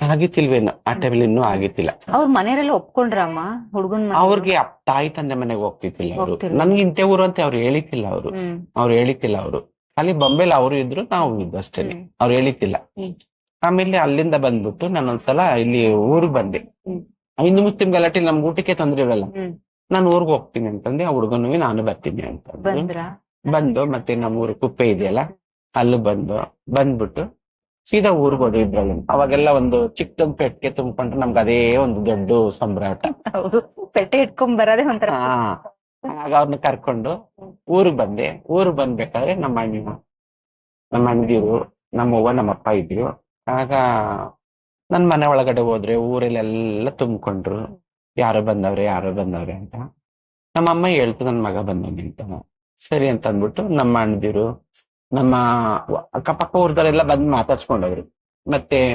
ಆಗಿತ್ತಿಲ್ವೇನು ಆ ಟೈಮಲ್ಲಿ ಇನ್ನೂ ಆಗಿತ್ತಿಲ್ಲ. ಅವ್ರ ಮನೆಯವರೆಲ್ಲ ಒಪ್ಕೊಂಡ್ರಮ್ಮ ಹುಡುಗನ್ ಅವ್ರಿಗೆ ತಾಯಿ ತಂದೆ ಮನೆಗೆ ಹೋಗ್ತಿತ್ತಿಲ್ಲ ಅವರು. ನನ್ಗೆ ಇಂತೆ ಊರು ಅಂತ ಅವ್ರು ಹೇಳಿತಿಲ್ಲ ಅವರು. ಅವ್ರು ಹೇಳಿತಿಲ್ಲ ಅವರು. ಅಲ್ಲಿ ಬೊಂಬೆಲ್ ಅವರು ಇದ್ರು ನಾವು ಇದ್ದು ಅಷ್ಟೇ. ಹ್ಮ್. ಅವ್ರು ಹೇಳಿತಿಲ್ಲ. ಆಮೇಲೆ ಅಲ್ಲಿಂದ ಬಂದ್ಬಿಟ್ಟು ನಾನೊಂದ್ಸಲ ಇಲ್ಲಿ ಊರಿಗೆ ಬಂದೆ. ಹಿಂದೂ ಮುಸ್ಲಿಂ ಗಲಾಟೆ ನಮ್ಗೆ ಊಟಕ್ಕೆ ತೊಂದ್ರೆ ಇರಲ್ಲ. ನಾನು ಊರಿಗೆ ಹೋಗ್ತೀನಿ ಅಂತಂದೆ ಆ ಹುಡುಗನು ನಾನು ಬರ್ತೀನಿ ಅಂತ ಬಂದು ಮತ್ತೆ ನಮ್ಮ ಊರು ಕುಪ್ಪೆ ಇದೆಯಲ್ಲ ಅಲ್ಲೂ ಬಂದು ಬಂದ್ಬಿಟ್ಟು ಸೀದಾ ಊರಿಗೆ ಹೋದ ಇದ್ರಲ್ಲಿ. ಅವಾಗೆಲ್ಲ ಒಂದು ಚಿಕ್ಕದೊಂದು ಪೆಟ್ಟಿಗೆ ತುಂಬಿಕೊಂಡ್ರೆ ನಮ್ಗೆ ಅದೇ ಒಂದು ದೊಡ್ಡ ಸಂಭ್ರಾಟ ಪೆಟ್ಟೆ ಇಟ್ಕೊಂಡ್ ಬರೋದೇ ಒಂಥರ ಆಗ ಅವ್ರನ್ನ ಕರ್ಕೊಂಡು ಊರಿಗೆ ಬಂದೆ. ಊರಿಗೆ ಬಂದ್ಬೇಕಾದ್ರೆ ನಮ್ಮ ಅಣ್ಣ ನಮ್ಮ ಅಣ್ಣದಿರು ನಮ್ಮ ಅವ್ವ ನಮ್ಮ ಅಪ್ಪ ಇದ್ರು. ಆಗ ನನ್ ಮನೆ ಒಳಗಡೆ ಹೋದ್ರೆ ಊರಲ್ಲೆಲ್ಲ ತುಂಬಿಕೊಂಡ್ರು. ಯಾರೋ ಬಂದವ್ರೆ, ಯಾರು ಬಂದವ್ರೆ ಅಂತ. ನಮ್ಮ ಅಮ್ಮ ಹೇಳ್ತು, ನನ್ ಮಗ ಬಂದವನೆ ಅಂತ. ಸರಿ ಅಂತ ಅಂದ್ಬಿಟ್ಟು ನಮ್ಮ ಅಣ್ಣದಿರು, ನಮ್ಮ ಅಕ್ಕಪಕ್ಕ ಊರ್ದವರೆಲ್ಲ ಬಂದು ಮಾತಾಡ್ಸ್ಕೊಂಡವ್ರು. ಮತ್ತೆ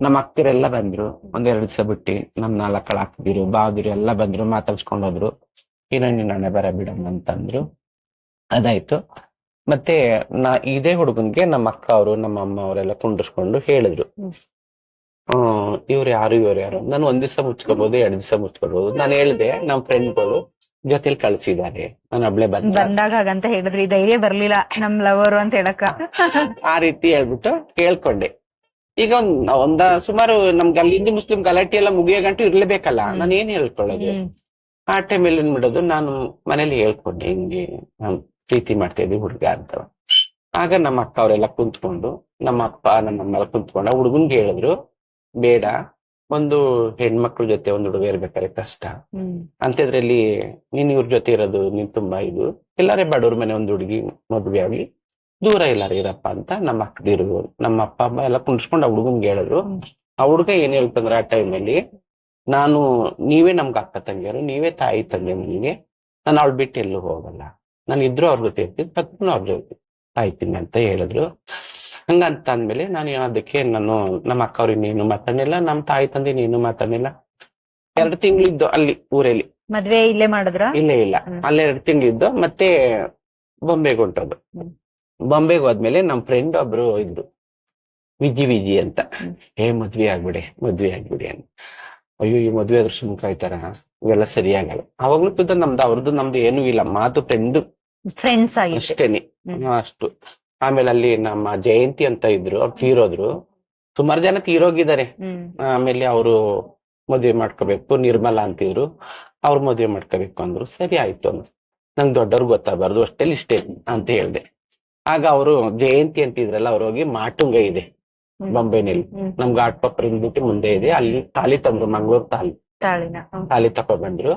ನಮ್ಮ ಅಕ್ಕರೆಲ್ಲ ಬಂದ್ರು ಒಂದೆರಡು ದಿವಸ ಬಿಟ್ಟು ನಮ್ ನಾಲ್ಕಳ ಹಾಕ್ತಿರು ಬಾವ್ದಿರು ಎಲ್ಲ ಬಂದ್ರು, ಮಾತಾಡ್ಸ್ಕೊಂಡೋದ್ರು. ಏನೋ ನೀನ್ ಅಣ್ಣ ಬರ ಬಿಡಮ್ಮ ಅಂತಂದ್ರು. ಅದಾಯ್ತು. ಮತ್ತೆ ನಾ, ಇದೇ ಹುಡುಗನ್ಗೆ ನಮ್ಮ ಅಕ್ಕ ಅವರು, ನಮ್ಮ ಅಮ್ಮ ಅವರೆಲ್ಲ ಕುಂಡ್ರಿಸ್ಕೊಂಡು ಹೇಳಿದ್ರು. ಹ್ಮ್. ಇವ್ರು ಯಾರು ಇವ್ರು ಯಾರು? ನಾನು ಒಂದ್ ದಿವಸ ಮುಚ್ಕೋಬಹುದು ಎರಡ್ ದಿವಸ ಮುಚ್ಕೋಬಹುದು ನಾನು ಹೇಳ್ದೆ ನಮ್ಮ ಫ್ರೆಂಡ್ಗಳು ಜೊತೆಲಿ ಕಳ್ಸಿದ್ದಾರೆ. ನಾನು ಒಬ್ಳೆ ಬಂದ ಬಂದಾಗ ಹಾಗಂತ ಹೇಳಿದ್ರಿ ಧೈರ್ಯ ಬರ್ಲಿಲ್ಲ ನಮ್ ಲವರು ಅಂತ ಹೇಳಕ್ಕ. ಆ ರೀತಿ ಹೇಳ್ಬಿಟ್ಟು ಕೇಳ್ಕೊಂಡೆ. ಈಗ ಒಂದ್ ಒಂದ ಸುಮಾರು ನಮ್ಗೆ ಅಲ್ಲಿ ಹಿಂದೂ ಮುಸ್ಲಿಂ ಗಲಾಟೆ ಎಲ್ಲ ಮುಗಿಯೋ ಗಂಟು ಇರ್ಲೇಬೇಕಲ್ಲ ಹ್ಮ್. ನಾನು ಏನ್ ಹೇಳ್ಕೊಳ್ಳೋದು? ಹ್ಮ್. ಆ ಟೈಮಲ್ಲಿ ಏನ್ ಮಾಡೋದು? ನಾನು ಮನೇಲಿ ಹೇಳ್ಕೊಂಡೆ ಹಿಂಗೆ ನಾನ್ ಪ್ರೀತಿ ಮಾಡ್ತಾ ಇದ್ದೀವಿ ಹುಡುಗ ಅಂತ. ಆಗ ನಮ್ಮ ಅಕ್ಕ ಅವರೆಲ್ಲ ಕುಂತ್ಕೊಂಡು ನಮ್ಮ ಅಪ್ಪ ನಮ್ಮ ಅಮ್ಮ ಎಲ್ಲ ಕುಂತ್ಕೊಂಡು ಹುಡುಗನ್ಗೆ ಹೇಳಿದ್ರು ಬೇಡ. ಒಂದು ಹೆಣ್ಮಕ್ಳ ಜೊತೆ ಒಂದು ಹುಡುಗ ಇರ್ಬೇಕಾದ್ರೆ ಕಷ್ಟ. ಅಂತದ್ರಲ್ಲಿ ನೀನ್ ಇವ್ರ ಜೊತೆ ಇರೋದು ನೀನ್ ತುಂಬಾ ಇದು. ಎಲ್ಲಾರೇ ಬಡವ್ರ ಮನೆ ಒಂದು ಹುಡುಗಿ ಮದ್ವೆ ಆಗ್ಲಿ ದೂರ ಎಲ್ಲಾರು ಇರಪ್ಪ ಅಂತ ನಮ್ಮ ಅಕ್ಕದಿರು ನಮ್ಮ ಅಪ್ಪ ಅಮ್ಮ ಎಲ್ಲ ಕುಣಿಸ್ಕೊಂಡು ಆ ಹುಡುಗಂಗೆ ಹೇಳಿದ್ರು ಆ ಹುಡುಗ ಏನ್ ಹೇಳ್ತಂದ್ರೆ ಆ ಟೈಮಲ್ಲಿ ನಾನು ನೀವೇ ನಮ್ಗೆ ಅಕ್ಕ ತಂಗಿಯರು ನೀವೇ ತಾಯಿ ತಂಗಿ ನನಗೆ ನಾನು ಅವಳು ಬಿಟ್ಟು ಎಲ್ಲೂ ಹೋಗಲ್ಲ. ನಾನು ಇದ್ರು ಅವ್ರ ಜೊತೆ ಇರ್ತೀನಿ ಅವ್ರ ಜೊತೆ ಆಯ್ತೀನಿ ಅಂತ ಹೇಳಿದ್ರು. ಹಂಗಂತ ಅಂದ್ಮೇಲೆ ನಾನು ಅದಕ್ಕೆ ನಾನು ನಮ್ಮ ಅಕ್ಕ ಅವ್ರಿಗೆ ನೀನು ಮಾತಾಡಿಲ್ಲ ನಮ್ಮ ತಾಯಿ ತಂದೆ ನೀನು ಮಾತಾಡಿಲ್ಲ ಎರಡು ತಿಂಗಳಿದ್ದು ಅಲ್ಲಿ ಊರಲ್ಲಿ. ಮದ್ವೆ ಇಲ್ಲೇ ಮಾಡಿದ್ರ? ಇಲ್ಲ ಇಲ್ಲ. ಅಲ್ಲಿ ಎರಡು ತಿಂಗಳಿದ್ದು ಮತ್ತೆ ಬೊಂಬೆಗೆ ಹೊಂಟೋದು. ಹ್ಮ್. ಬೊಂಬೆಗೆ ಹೋದ್ಮೇಲೆ ನಮ್ಮ ಫ್ರೆಂಡ್ ಒಬ್ರು ಇದ್ರು ವಿಜಿ ವಿಜಿ ಅಂತ. ಏ ಮದ್ವೆ ಆಗ್ಬಿಡಿ ಮದ್ವೆ ಆಗ್ಬಿಡಿ ಅಂತ. ಅಯ್ಯೋ ಈ ಮದ್ವೆ ಆದ್ರೆ ಸುಮ್ ಕಾಯ್ತಾರ ಇವೆಲ್ಲ ಆಗಲ್ಲ. ಅವಾಗ್ಲೂ ಕೂಡ ನಮ್ದು ಅವ್ರದ್ದು ನಮ್ದು ಏನೂ ಇಲ್ಲ. ಮಾತು ಫ್ರೆಂಡ್ ಫ್ರೆಂಡ್ಸ್ ಆಗಿ ಅಷ್ಟೇನೆ. ಅಷ್ಟು. ಆಮೇಲೆ ಅಲ್ಲಿ ನಮ್ಮ ಜಯಂತಿ ಅಂತ ಇದ್ರು ಅವ್ರು ತೀರೋದ್ರು. ಸುಮಾರು ಜನ ತೀರೋಗಿದ್ದಾರೆ. ಆಮೇಲೆ ಅವರು ಮದುವೆ ಮಾಡ್ಕೋಬೇಕು ನಿರ್ಮಲಾ ಅಂತಿದ್ರು ಅವ್ರು ಮದುವೆ ಮಾಡ್ಕೋಬೇಕು ಅಂದ್ರು. ಸರಿ ಆಯ್ತು ಅಂದ್ರು. ನಂಗೆ ದೊಡ್ಡವ್ರು ಗೊತ್ತಾಗಬಾರ್ದು ಅಷ್ಟೇ ಇಷ್ಟೇ ಅಂತ ಹೇಳ್ದೆ. ಆಗ ಅವರು ಜಯಂತಿ ಅಂತಿದ್ರಲ್ಲ ಅವ್ರು ಹೋಗಿ ಮಾಟುಂಗ ಇದೆ ಬಾಂಬೆನಲ್ಲಿ. ನಮ್ ಘಾಟ್ ಪಪ್ಪರ್ ಬಿಟ್ಟು ಮುಂದೆ ಇದೆ. ಅಲ್ಲಿ ತಾಲಿ ತಂದ್ರು ಮಂಗ್ಳೂರ್ ತಾಲಿ. ತಾಲಿ ತಕೊಂಡ್ಬಂದ್ರು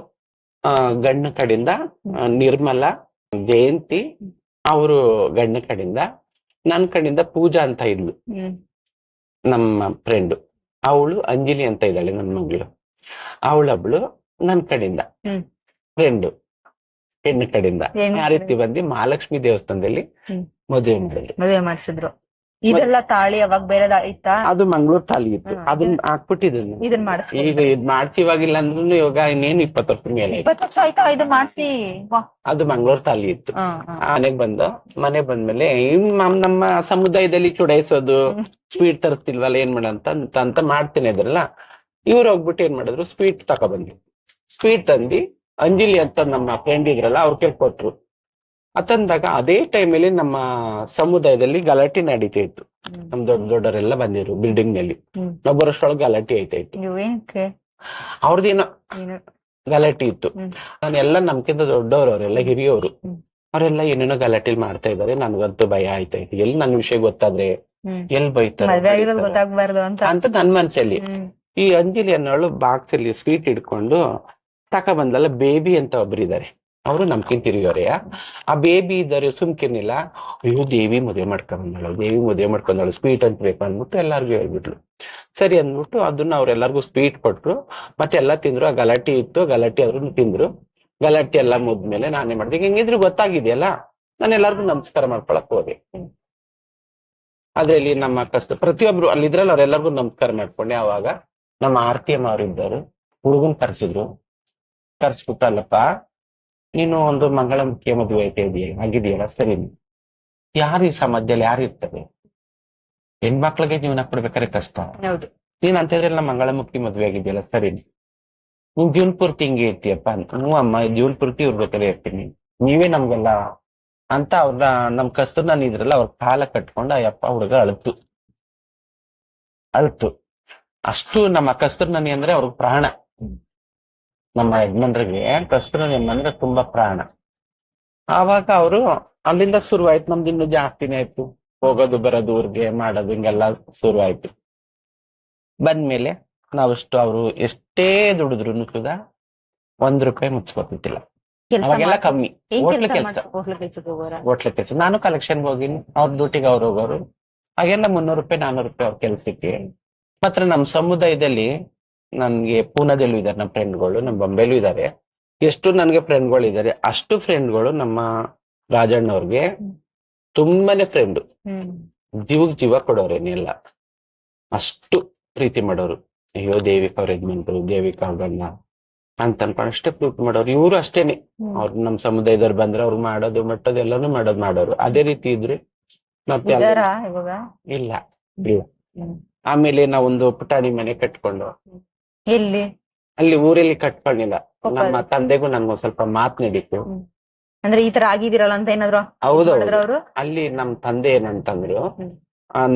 ಆ ಗಂಡ ಕಡೆಯಿಂದ ನಿರ್ಮಲಾ ಜಯಂತಿ ಅವರು ಗಂಡ ಕಡೆಯಿಂದ ನನ್ನ ಕಡೆಯಿಂದ ಪೂಜಾ ಅಂತ ಇದ್ಲು. ನಮ್ಮ ಫ್ರೆಂಡು ಅವಳು ಅಂಜಲಿ ಅಂತ ಇದ್ದಾಳೆ ನನ್ನ ಮಗಳು. ಅವಳಬ್ಳು ನನ್ನ ಕಡೆಯಿಂದ. ಫ್ರೆಂಡು ಹೆಣ್ಣು ಕಡೆಯಿಂದ. ಆ ರೀತಿ ಬಂದು ಮಹಾಲಕ್ಷ್ಮಿ ದೇವಸ್ಥಾನದಲ್ಲಿ. ಮದುವೆ ಮಾಡಿದ್ರು ಮದುವೆ ಮಾಡಿಸಿದ್ರು. ಇದೆಲ್ಲ ತಾಳಿ ಅವಾಗ ಬೇರೆದ ಇತ್ತಾ ಅದು ಮಂಗಳೂರು ತಾಳಿ ಇತ್ತು. ಅದನ್ನ ಹಾಕ್ಬಿಟ್ಟಿದ್ದೀನಿ ಇದನ್ ಮಾಡ್ಸಿ. ಈಗ ಇದ್ ಮಾಡ್ತೀವಾಗಿಲ್ಲ ಅಂದ್ರೂ ಇವಾಗ ಇನ್ನೇನು ಇಪ್ಪತ್ತು ವರ್ಷ ಮೇಲೆ ಆಯ್ತು. ಇಪ್ಪತ್ತು ವರ್ಷ ಆಯ್ತಾ? ಇದು ಮಾಡಿಸಿ. ಅದು ಮಂಗಳೂರು ತಾಲಿ ಇತ್ತು. ಮನೆಗ್ ಬಂದ ಮನೆ ಬಂದ್ಮೇಲೆ ಇನ್ ನಮ್- ನಮ್ಮ ಸಮುದಾಯದಲ್ಲಿ ಚುಡಾಯಿಸೋದು. ಸ್ವೀಟ್ ತರ್ತಿಲ್ವಲ್ಲ ಏನ್ ಮಾಡಂತ ಅಂತ ಅಂತ ಮಾಡ್ತೇನೆ ಇದ್ರಲ್ಲ. ಇವ್ರು ಹೋಗ್ಬಿಟ್ಟು ಏನ್ ಮಾಡಿದ್ರು ಸ್ವೀಟ್ ತಗೊಬಂದ್ರು ಸ್ವೀಟ್ ತಂದಿ ಅಂಜಲಿ ಅಂತ ನಮ್ಮ ಫ್ರೆಂಡ್ ಇದ್ರಲ್ಲ ಅವ್ರ ಕೇಳಿ ಕೊಟ್ರು ಅತಂದಾಗ ಅದೇ ಟೈಮಲ್ಲಿ ನಮ್ಮ ಸಮುದಾಯದಲ್ಲಿ ಗಲಾಟೆ ನಡೀತಾ ಇತ್ತು. ನಮ್ ದೊಡ್ಡ ದೊಡ್ಡವರೆಲ್ಲ ಬಂದಿರು ಬಿಲ್ಡಿಂಗ್ನಲ್ಲಿ. ನಾವು ಬರೋಷ್ಟೊಳಗೆ ಗಲಾಟೆ ಆಯ್ತಾ ಇತ್ತು. ಅವ್ರದ್ದೇನೋ ಗಲಾಟೆ ಇತ್ತು. ನಾನೆಲ್ಲ ನಮ್ಕಿಂತ ದೊಡ್ಡವರು ಅವರೆಲ್ಲ ಹಿರಿಯವರು. ಅವರೆಲ್ಲ ಏನೇನೋ ಗಲಾಟೆಲ್ ಮಾಡ್ತಾ ಇದಾರೆ ನನ್ಗಂತೂ ಭಯ ಆಯ್ತಾ ಇತ್ತು. ಎಲ್ಲಿ ನನ್ ವಿಷಯ ಗೊತ್ತಾದ್ರೆ? ಎಲ್ಲಿ ಎಲ್ ಬೈತಾರ? ಅಂತ. ನನ್ ಮನ್ಸಲ್ಲಿ. ಈ ಅಂಜಲಿ ಅನ್ನೋಳು ಬಾಕ್ಸ್ ಅಲ್ಲಿ ಸ್ವೀಟ್ ಇಟ್ಕೊಂಡು ತಕ ಬಂದಲ್ಲ ಬೇಬಿ ಅಂತ ಒಬ್ರಿದ್ದಾರೆ ಅವರು ನಮ್ಕಿಂತ ಹಿರಿಯೋರೆಯ ಆ? ಬೇಬಿ ಇದ್ದಾರೆ ಸುಮ್ಕಿರ್ನಿಲ್ಲ ಅಯ್ಯೋ ದೇವಿ ಮದುವೆ ಮಾಡ್ಕೊಂಡ್ಬಂದಳು ದೇವಿ ಮದುವೆ ಮಾಡ್ಕೊಂಡಳು ಸ್ವೀಟ್ ಅಂತ ಬೇಕು ಅಂದ್ಬಿಟ್ಟು ಎಲ್ಲಾರ್ಗು ಹೇಳ್ಬಿಟ್ಲು ಸರಿ ಅಂದ್ಬಿಟ್ಟು ಅದನ್ನ ಅವ್ರೆಲ್ಲರಿಗೂ ಸ್ವೀಟ್ ಕೊಟ್ರು, ಮತ್ತೆ ಎಲ್ಲ ತಿಂದ್ರು, ಆ ಗಲಾಟೆ ಇತ್ತು, ಗಲಾಟೆ ಅವ್ರು ತಿಂದ್ರು. ಗಲಾಟೆ ಎಲ್ಲ ಮುದ್ಮೇಲೆ ನಾನೇ ಮಾಡಿದೆ. ಹೆಂಗಿದ್ರು ಗೊತ್ತಾಗಿದೆಯಲ್ಲ ನಾನು ಎಲ್ಲಾರ್ಗು ನಮಸ್ಕಾರ ಮಾಡ್ಕೊಳಕ್ ಹೋದೆ. ಅದ್ರಲ್ಲಿ ನಮ್ಮ ಕಷ್ಟ, ಪ್ರತಿಯೊಬ್ರು ಅಲ್ಲಿದ್ರಲ್ಲ ಅವ್ರೆಲ್ಲರಿಗೂ ನಮಸ್ಕಾರ ಮಾಡ್ಕೊಂಡೆ. ಅವಾಗ ನಮ್ಮ ಆರತಿ ಅಮ್ಮ ಅವ್ರಿದ್ದರು ಹುಡುಗನ್ ಕರ್ಸಿದ್ರು. ಕರ್ಸ್ಬಿಟ್ಟು ಅಲ್ಲಪ್ಪ ನೀನು ಒಂದು ಮಂಗಳಮುಖಿಯ ಮದುವೆ ಐತೆ ಇದೆಯಾ? ಆಗಿದೆಯಲ್ಲ ಸರಿ. ಯಾರು ಈ ಸಮಾಜದಲ್ಲಿ ಯಾರು ಇರ್ತದೆ ಹೆಣ್ಮಕ್ಳಿಗೆ ಜೀವನ ಕೊಡ್ಬೇಕಾದ್ರೆ ಕಷ್ಟ. ಹೌದು. ನಾ ಮಂಗಳ ಮಂಗಳಮುಖಿ ಮದ್ವೆ ಆಗಿದೆಯಲ್ಲ ಸರಿ. ನೀನ್ ಜೀವನ ಪೂರ್ತಿ ಹಿಂಗೆ ಇರ್ತೀಯಪ್ಪ ಅಂತ. ಹ್ಞೂ ಅಮ್ಮ ಜೀವನ ಪೂರ್ತಿ ಇವ್ರ ಜೊತೆಲೆ ಇರ್ತೀನಿ. ನೀವೇ ನಮ್ಗೆಲ್ಲ ಅಂತ ಅವ್ರ ನಮ್ ಕಸ್ತೂರ್ ನಾನು ಇದ್ರಲ್ಲ ಅವ್ರ ಕಾಲ ಕಟ್ಕೊಂಡು ಅಯ್ಯಪ್ಪ ಹುಡುಗ ಅಳ್ತು. ಅಳ್ತು. ಅಷ್ಟು ನಮ್ಮ ಕಸ್ತೂರ್ ನನಿ ಅಂದ್ರೆ ಅವ್ರಿಗೆ ಪ್ರಾಣ. ನಮ್ಮ ಯಜಮಾನ್ರಿಗೆ ಕಸ್ತೂರ್ ನನಿ ಅಂದ್ರೆ ತುಂಬಾ ಪ್ರಾಣ. ಆವಾಗ ಅವರು ಅಲ್ಲಿಂದ ಶುರುವಾಯ್ತು ನಮ್ದು ಇನ್ನು ಜಾಸ್ತಿನೇ ಆಯ್ತು. ಹೋಗೋದು ಬರೋದು ಊರಿಗೆ ಮಾಡೋದು ಹಿಂಗೆಲ್ಲ ಶುರುವಾಯ್ತು. ಬಂದ್ಮೇಲೆ ನಾವಷ್ಟು ಅವರು ಎಷ್ಟೇ ದುಡಿದ್ರು ಕೂಡ ಒಂದ್ ರೂಪಾಯಿ ಮುಚ್ಕೋತಿಲ್ಲ ಅವಾಗೆಲ್ಲ ಕಮ್ಮಿ. ಹೋಟ್ಲ ಕೆಲಸ. ಹೋಟ್ಲ ಕೆಲಸ. ನಾನು ಕಲೆಕ್ಷನ್ ಹೋಗಿನಿ. ಅವ್ರ ಡ್ಯೂಟಿಗೆ ಅವ್ರು ಹೋಗೋರು. ಹಾಗೆಲ್ಲ ಮುನ್ನೂರು ರೂಪಾಯಿ ನಾನೂರು ರೂಪಾಯಿ ಅವ್ರ ಕೆಲ್ಸಕ್ಕೆ. ಮಾತ್ರ ನಮ್ಮ ಸಮುದಾಯದಲ್ಲಿ ನನ್ಗೆ ಪೂನಾದಲ್ಲೂ ಇದ್ದಾರೆ ನಮ್ಮ ಫ್ರೆಂಡ್ಗಳು ನಮ್ಮ ಬೊಂಬೆಲೂ ಇದ್ದಾರೆ ಎಷ್ಟು ನನ್ಗೆ ಫ್ರೆಂಡ್ಗಳು ಇದ್ದಾರೆ ಅಷ್ಟು ಫ್ರೆಂಡ್ಗಳು ನಮ್ಮ ರಾಜಣ್ಣವ್ರಿಗೆ ತುಂಬಾನೇ ಫ್ರೆಂಡ್ ಜೀವಕ್ ಜೀವ ಕೊಡೋರೇನೆಲ್ಲ ಅಷ್ಟು ಪ್ರೀತಿ ಮಾಡೋರು. ಅಯ್ಯೋ ದೇವಿಕ ಅವ್ರ ಯಜಮಾನ್ರು ದೇವಿಕ ಅವ್ರನ್ನ ಅಂತ ಅನ್ಕೊಂಡು ಅಷ್ಟೇ ಪ್ರೀತಿ ಮಾಡೋರು. ಇವರು ಅಷ್ಟೇನೆ. ಅವ್ರ ನಮ್ಮ ಸಮುದಾಯದವ್ರು ಬಂದ್ರೆ ಅವ್ರು ಮಾಡೋದು ಮಟ್ಟೋದು ಎಲ್ಲಾನು ಮಾಡೋದು ಮಾಡೋರು. ಅದೇ ರೀತಿ ಇದ್ರೆ ಮತ್ತೆ ಇಲ್ಲ. ಇಲ್ಲ. ಆಮೇಲೆ ನಾವೊಂದು ಪುಟಾಣಿ ಮನೆ ಕಟ್ಕೊಂಡು ಎಲ್ಲಿ? ಅಲ್ಲಿ ಊರಲ್ಲಿ ಕಟ್ಕೊಂಡಿಲ್ಲ. ನಮ್ಮ ತಂದೆಗೂ ನನ್ಗೊಂದ್ ಸ್ವಲ್ಪ ಮಾತ್ ನಡೀತು. ಅಂದ್ರೆ ಈ ತರ ಆಗಿದಿರಲ್ಲ ಅಂತ ಏನಾದ್ರು ಹೌದು ಅವರು? ಅಲ್ಲಿ ನಮ್ ತಂದೆ ಏನಂತಂದ್ರು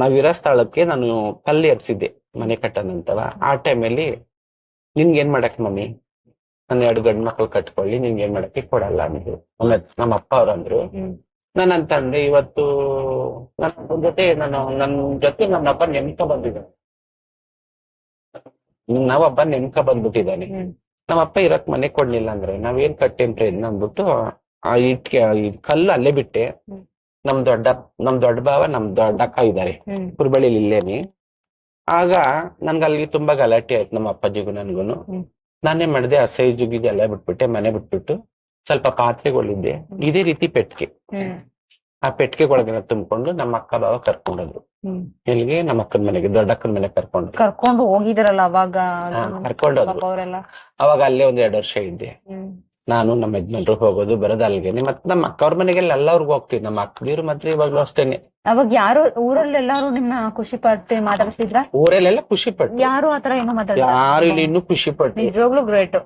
ನಾವಿರೋ ಸ್ಥಳಕ್ಕೆ ನಾನು ಕಲ್ಲು ಎರ್ಸಿದ್ದೆ ಮನೆ ಕಟ್ಟನಂತವ. ಆ ಟೈಮಲ್ಲಿ ನಿನ್ಗೆ ಏನ್ ಮಾಡಕ್ ಮಮ್ಮಿ? ನನ್ನ ಎರಡು ಗಂಡ್ ಮಕ್ಳು ಕಟ್ಕೊಳ್ಳಿ ನಿನ್ಗೆ ಏನ್ ಮಾಡಕ್ಕೆ ಕೊಡಲ್ಲ ಅಂದ್ರು. ನಮ್ಮ ಅಪ್ಪ ಅವ್ರು ಅಂದ್ರು ನನ್ನ ತಂದೆ ಇವತ್ತು ನನ್ನ ಜೊತೆ ನಾನು ನನ್ನ ಜೊತೆ ನನ್ನ ಅಪ್ಪ ನೆನ್ಕ ಬಂದಿದ್ದೆ ನಾವೊಬ್ಬ ನೆನ್ಕ ಬಂದ್ಬಿಟ್ಟಿದ್ದಾನೆ. ನಮ್ಮ ಅಪ್ಪ ಇರಕ್ ಮನೆ ಕೊಡ್ಲಿಲ್ಲ ಅಂದ್ರೆ ನಾವೇನ್ ಕಟ್ಟೇನ್ ಪ್ರಯತ್ನ ಅಂದ್ಬಿಟ್ಟು ಆ ಇಟ್ಕೆ ಕಲ್ಲು ಅಲ್ಲೇ ಬಿಟ್ಟೆ. ನಮ್ ದೊಡ್ಡ ನಮ್ ದೊಡ್ಡ ಭಾವ ನಮ್ ದೊಡ್ಡ ಅಕ್ಕ ಇದ್ದಾರೆ ಕುರುಬಳ್ಳಿ ಇಲ್ಲೇನೆ ಆಗ ನನ್ಗೆ ಅಲ್ಲಿ ತುಂಬಾ ಗಲಾಟೆ ಆಯ್ತು ನಮ್ಮ ಅಪ್ಪಾಜಿಗೂ ನನ್ಗೂನು. ನಾನೇ ಮಾಡಿದೆ ಆ ಸೈಜ್ ಎಲ್ಲ ಬಿಟ್ಬಿಟ್ಟೆ ಮನೆ ಬಿಟ್ಬಿಟ್ಟು ಸ್ವಲ್ಪ ಪಾತ್ರೆಗಳಿದ್ದೆ ಇದೇ ರೀತಿ ಪೆಟ್ಟಿಗೆ ಆ ಪೆಟ್ಟಿಗೆಗೊಳಗೆಲ್ಲ ತುಂಬಿಕೊಂಡು ನಮ್ಮ ಅಕ್ಕ ಬಾವ ಕರ್ಕೊಂಡೋದ್ರು. ಹ್ಮ್. ಎಲ್ಲಿಗೆ ನಮ್ಮ ಅಕ್ಕನ ಮನೆಗೆ ದೊಡ್ಡ ಅಕ್ಕನ ಮನೆಗೆ ಕರ್ಕೊಂಡ್ರು ಕರ್ಕೊಂಡು ಹೋಗಿದ್ರಲ್ಲ ಅವಾಗ? ಕರ್ಕೊಂಡು ಕರ್ಕೊಂಡೋದ್ರು. ಅವರೆಲ್ಲ? ಅವಾಗ ಅಲ್ಲೇ ಒಂದ್ ಎರಡು ವರ್ಷ ಇದ್ದೆ. ನಾನು ನಮ್ಮ ಯಜಮಾನ್ರು ಹೋಗೋದು ಬರೋದು ಅಲ್ಲಿಗೆ ಮತ್ತೆ ನಮ್ಮ ಅಕ್ಕವ್ರ ಮನೆಗೆಲ್ಲ ಎಲ್ಲವ್ರಿಗೂ ಹೋಗ್ತೀವಿ. ನಮ್ಮ ಅಕ್ಕದಿರು ಮಾತ್ರ ಇವಾಗ್ಲೂ ಅಷ್ಟೇನೆ. ಅವಾಗ ಯಾರು ಊರಲ್ಲಿ ನಿಮ್ಮ ನಿಮ್ನ ಖುಷಿ ಪಟ್ಟು ಮಾತಾಡಿಸ್ತಿದ್ರ? ಊರಲ್ಲೆಲ್ಲ ಖುಷಿ ಪಟ್ಟು. ಯಾರು ಆತರ ಏನೋ ಮಾತಾಡ ಯಾರು ಇಲ್ಲಿ ಇನ್ನೂ ಖುಷಿ ಪಟ್ಟು ನಿಜವಾಗ್ಲೂ ಗ್ರೇಟ್.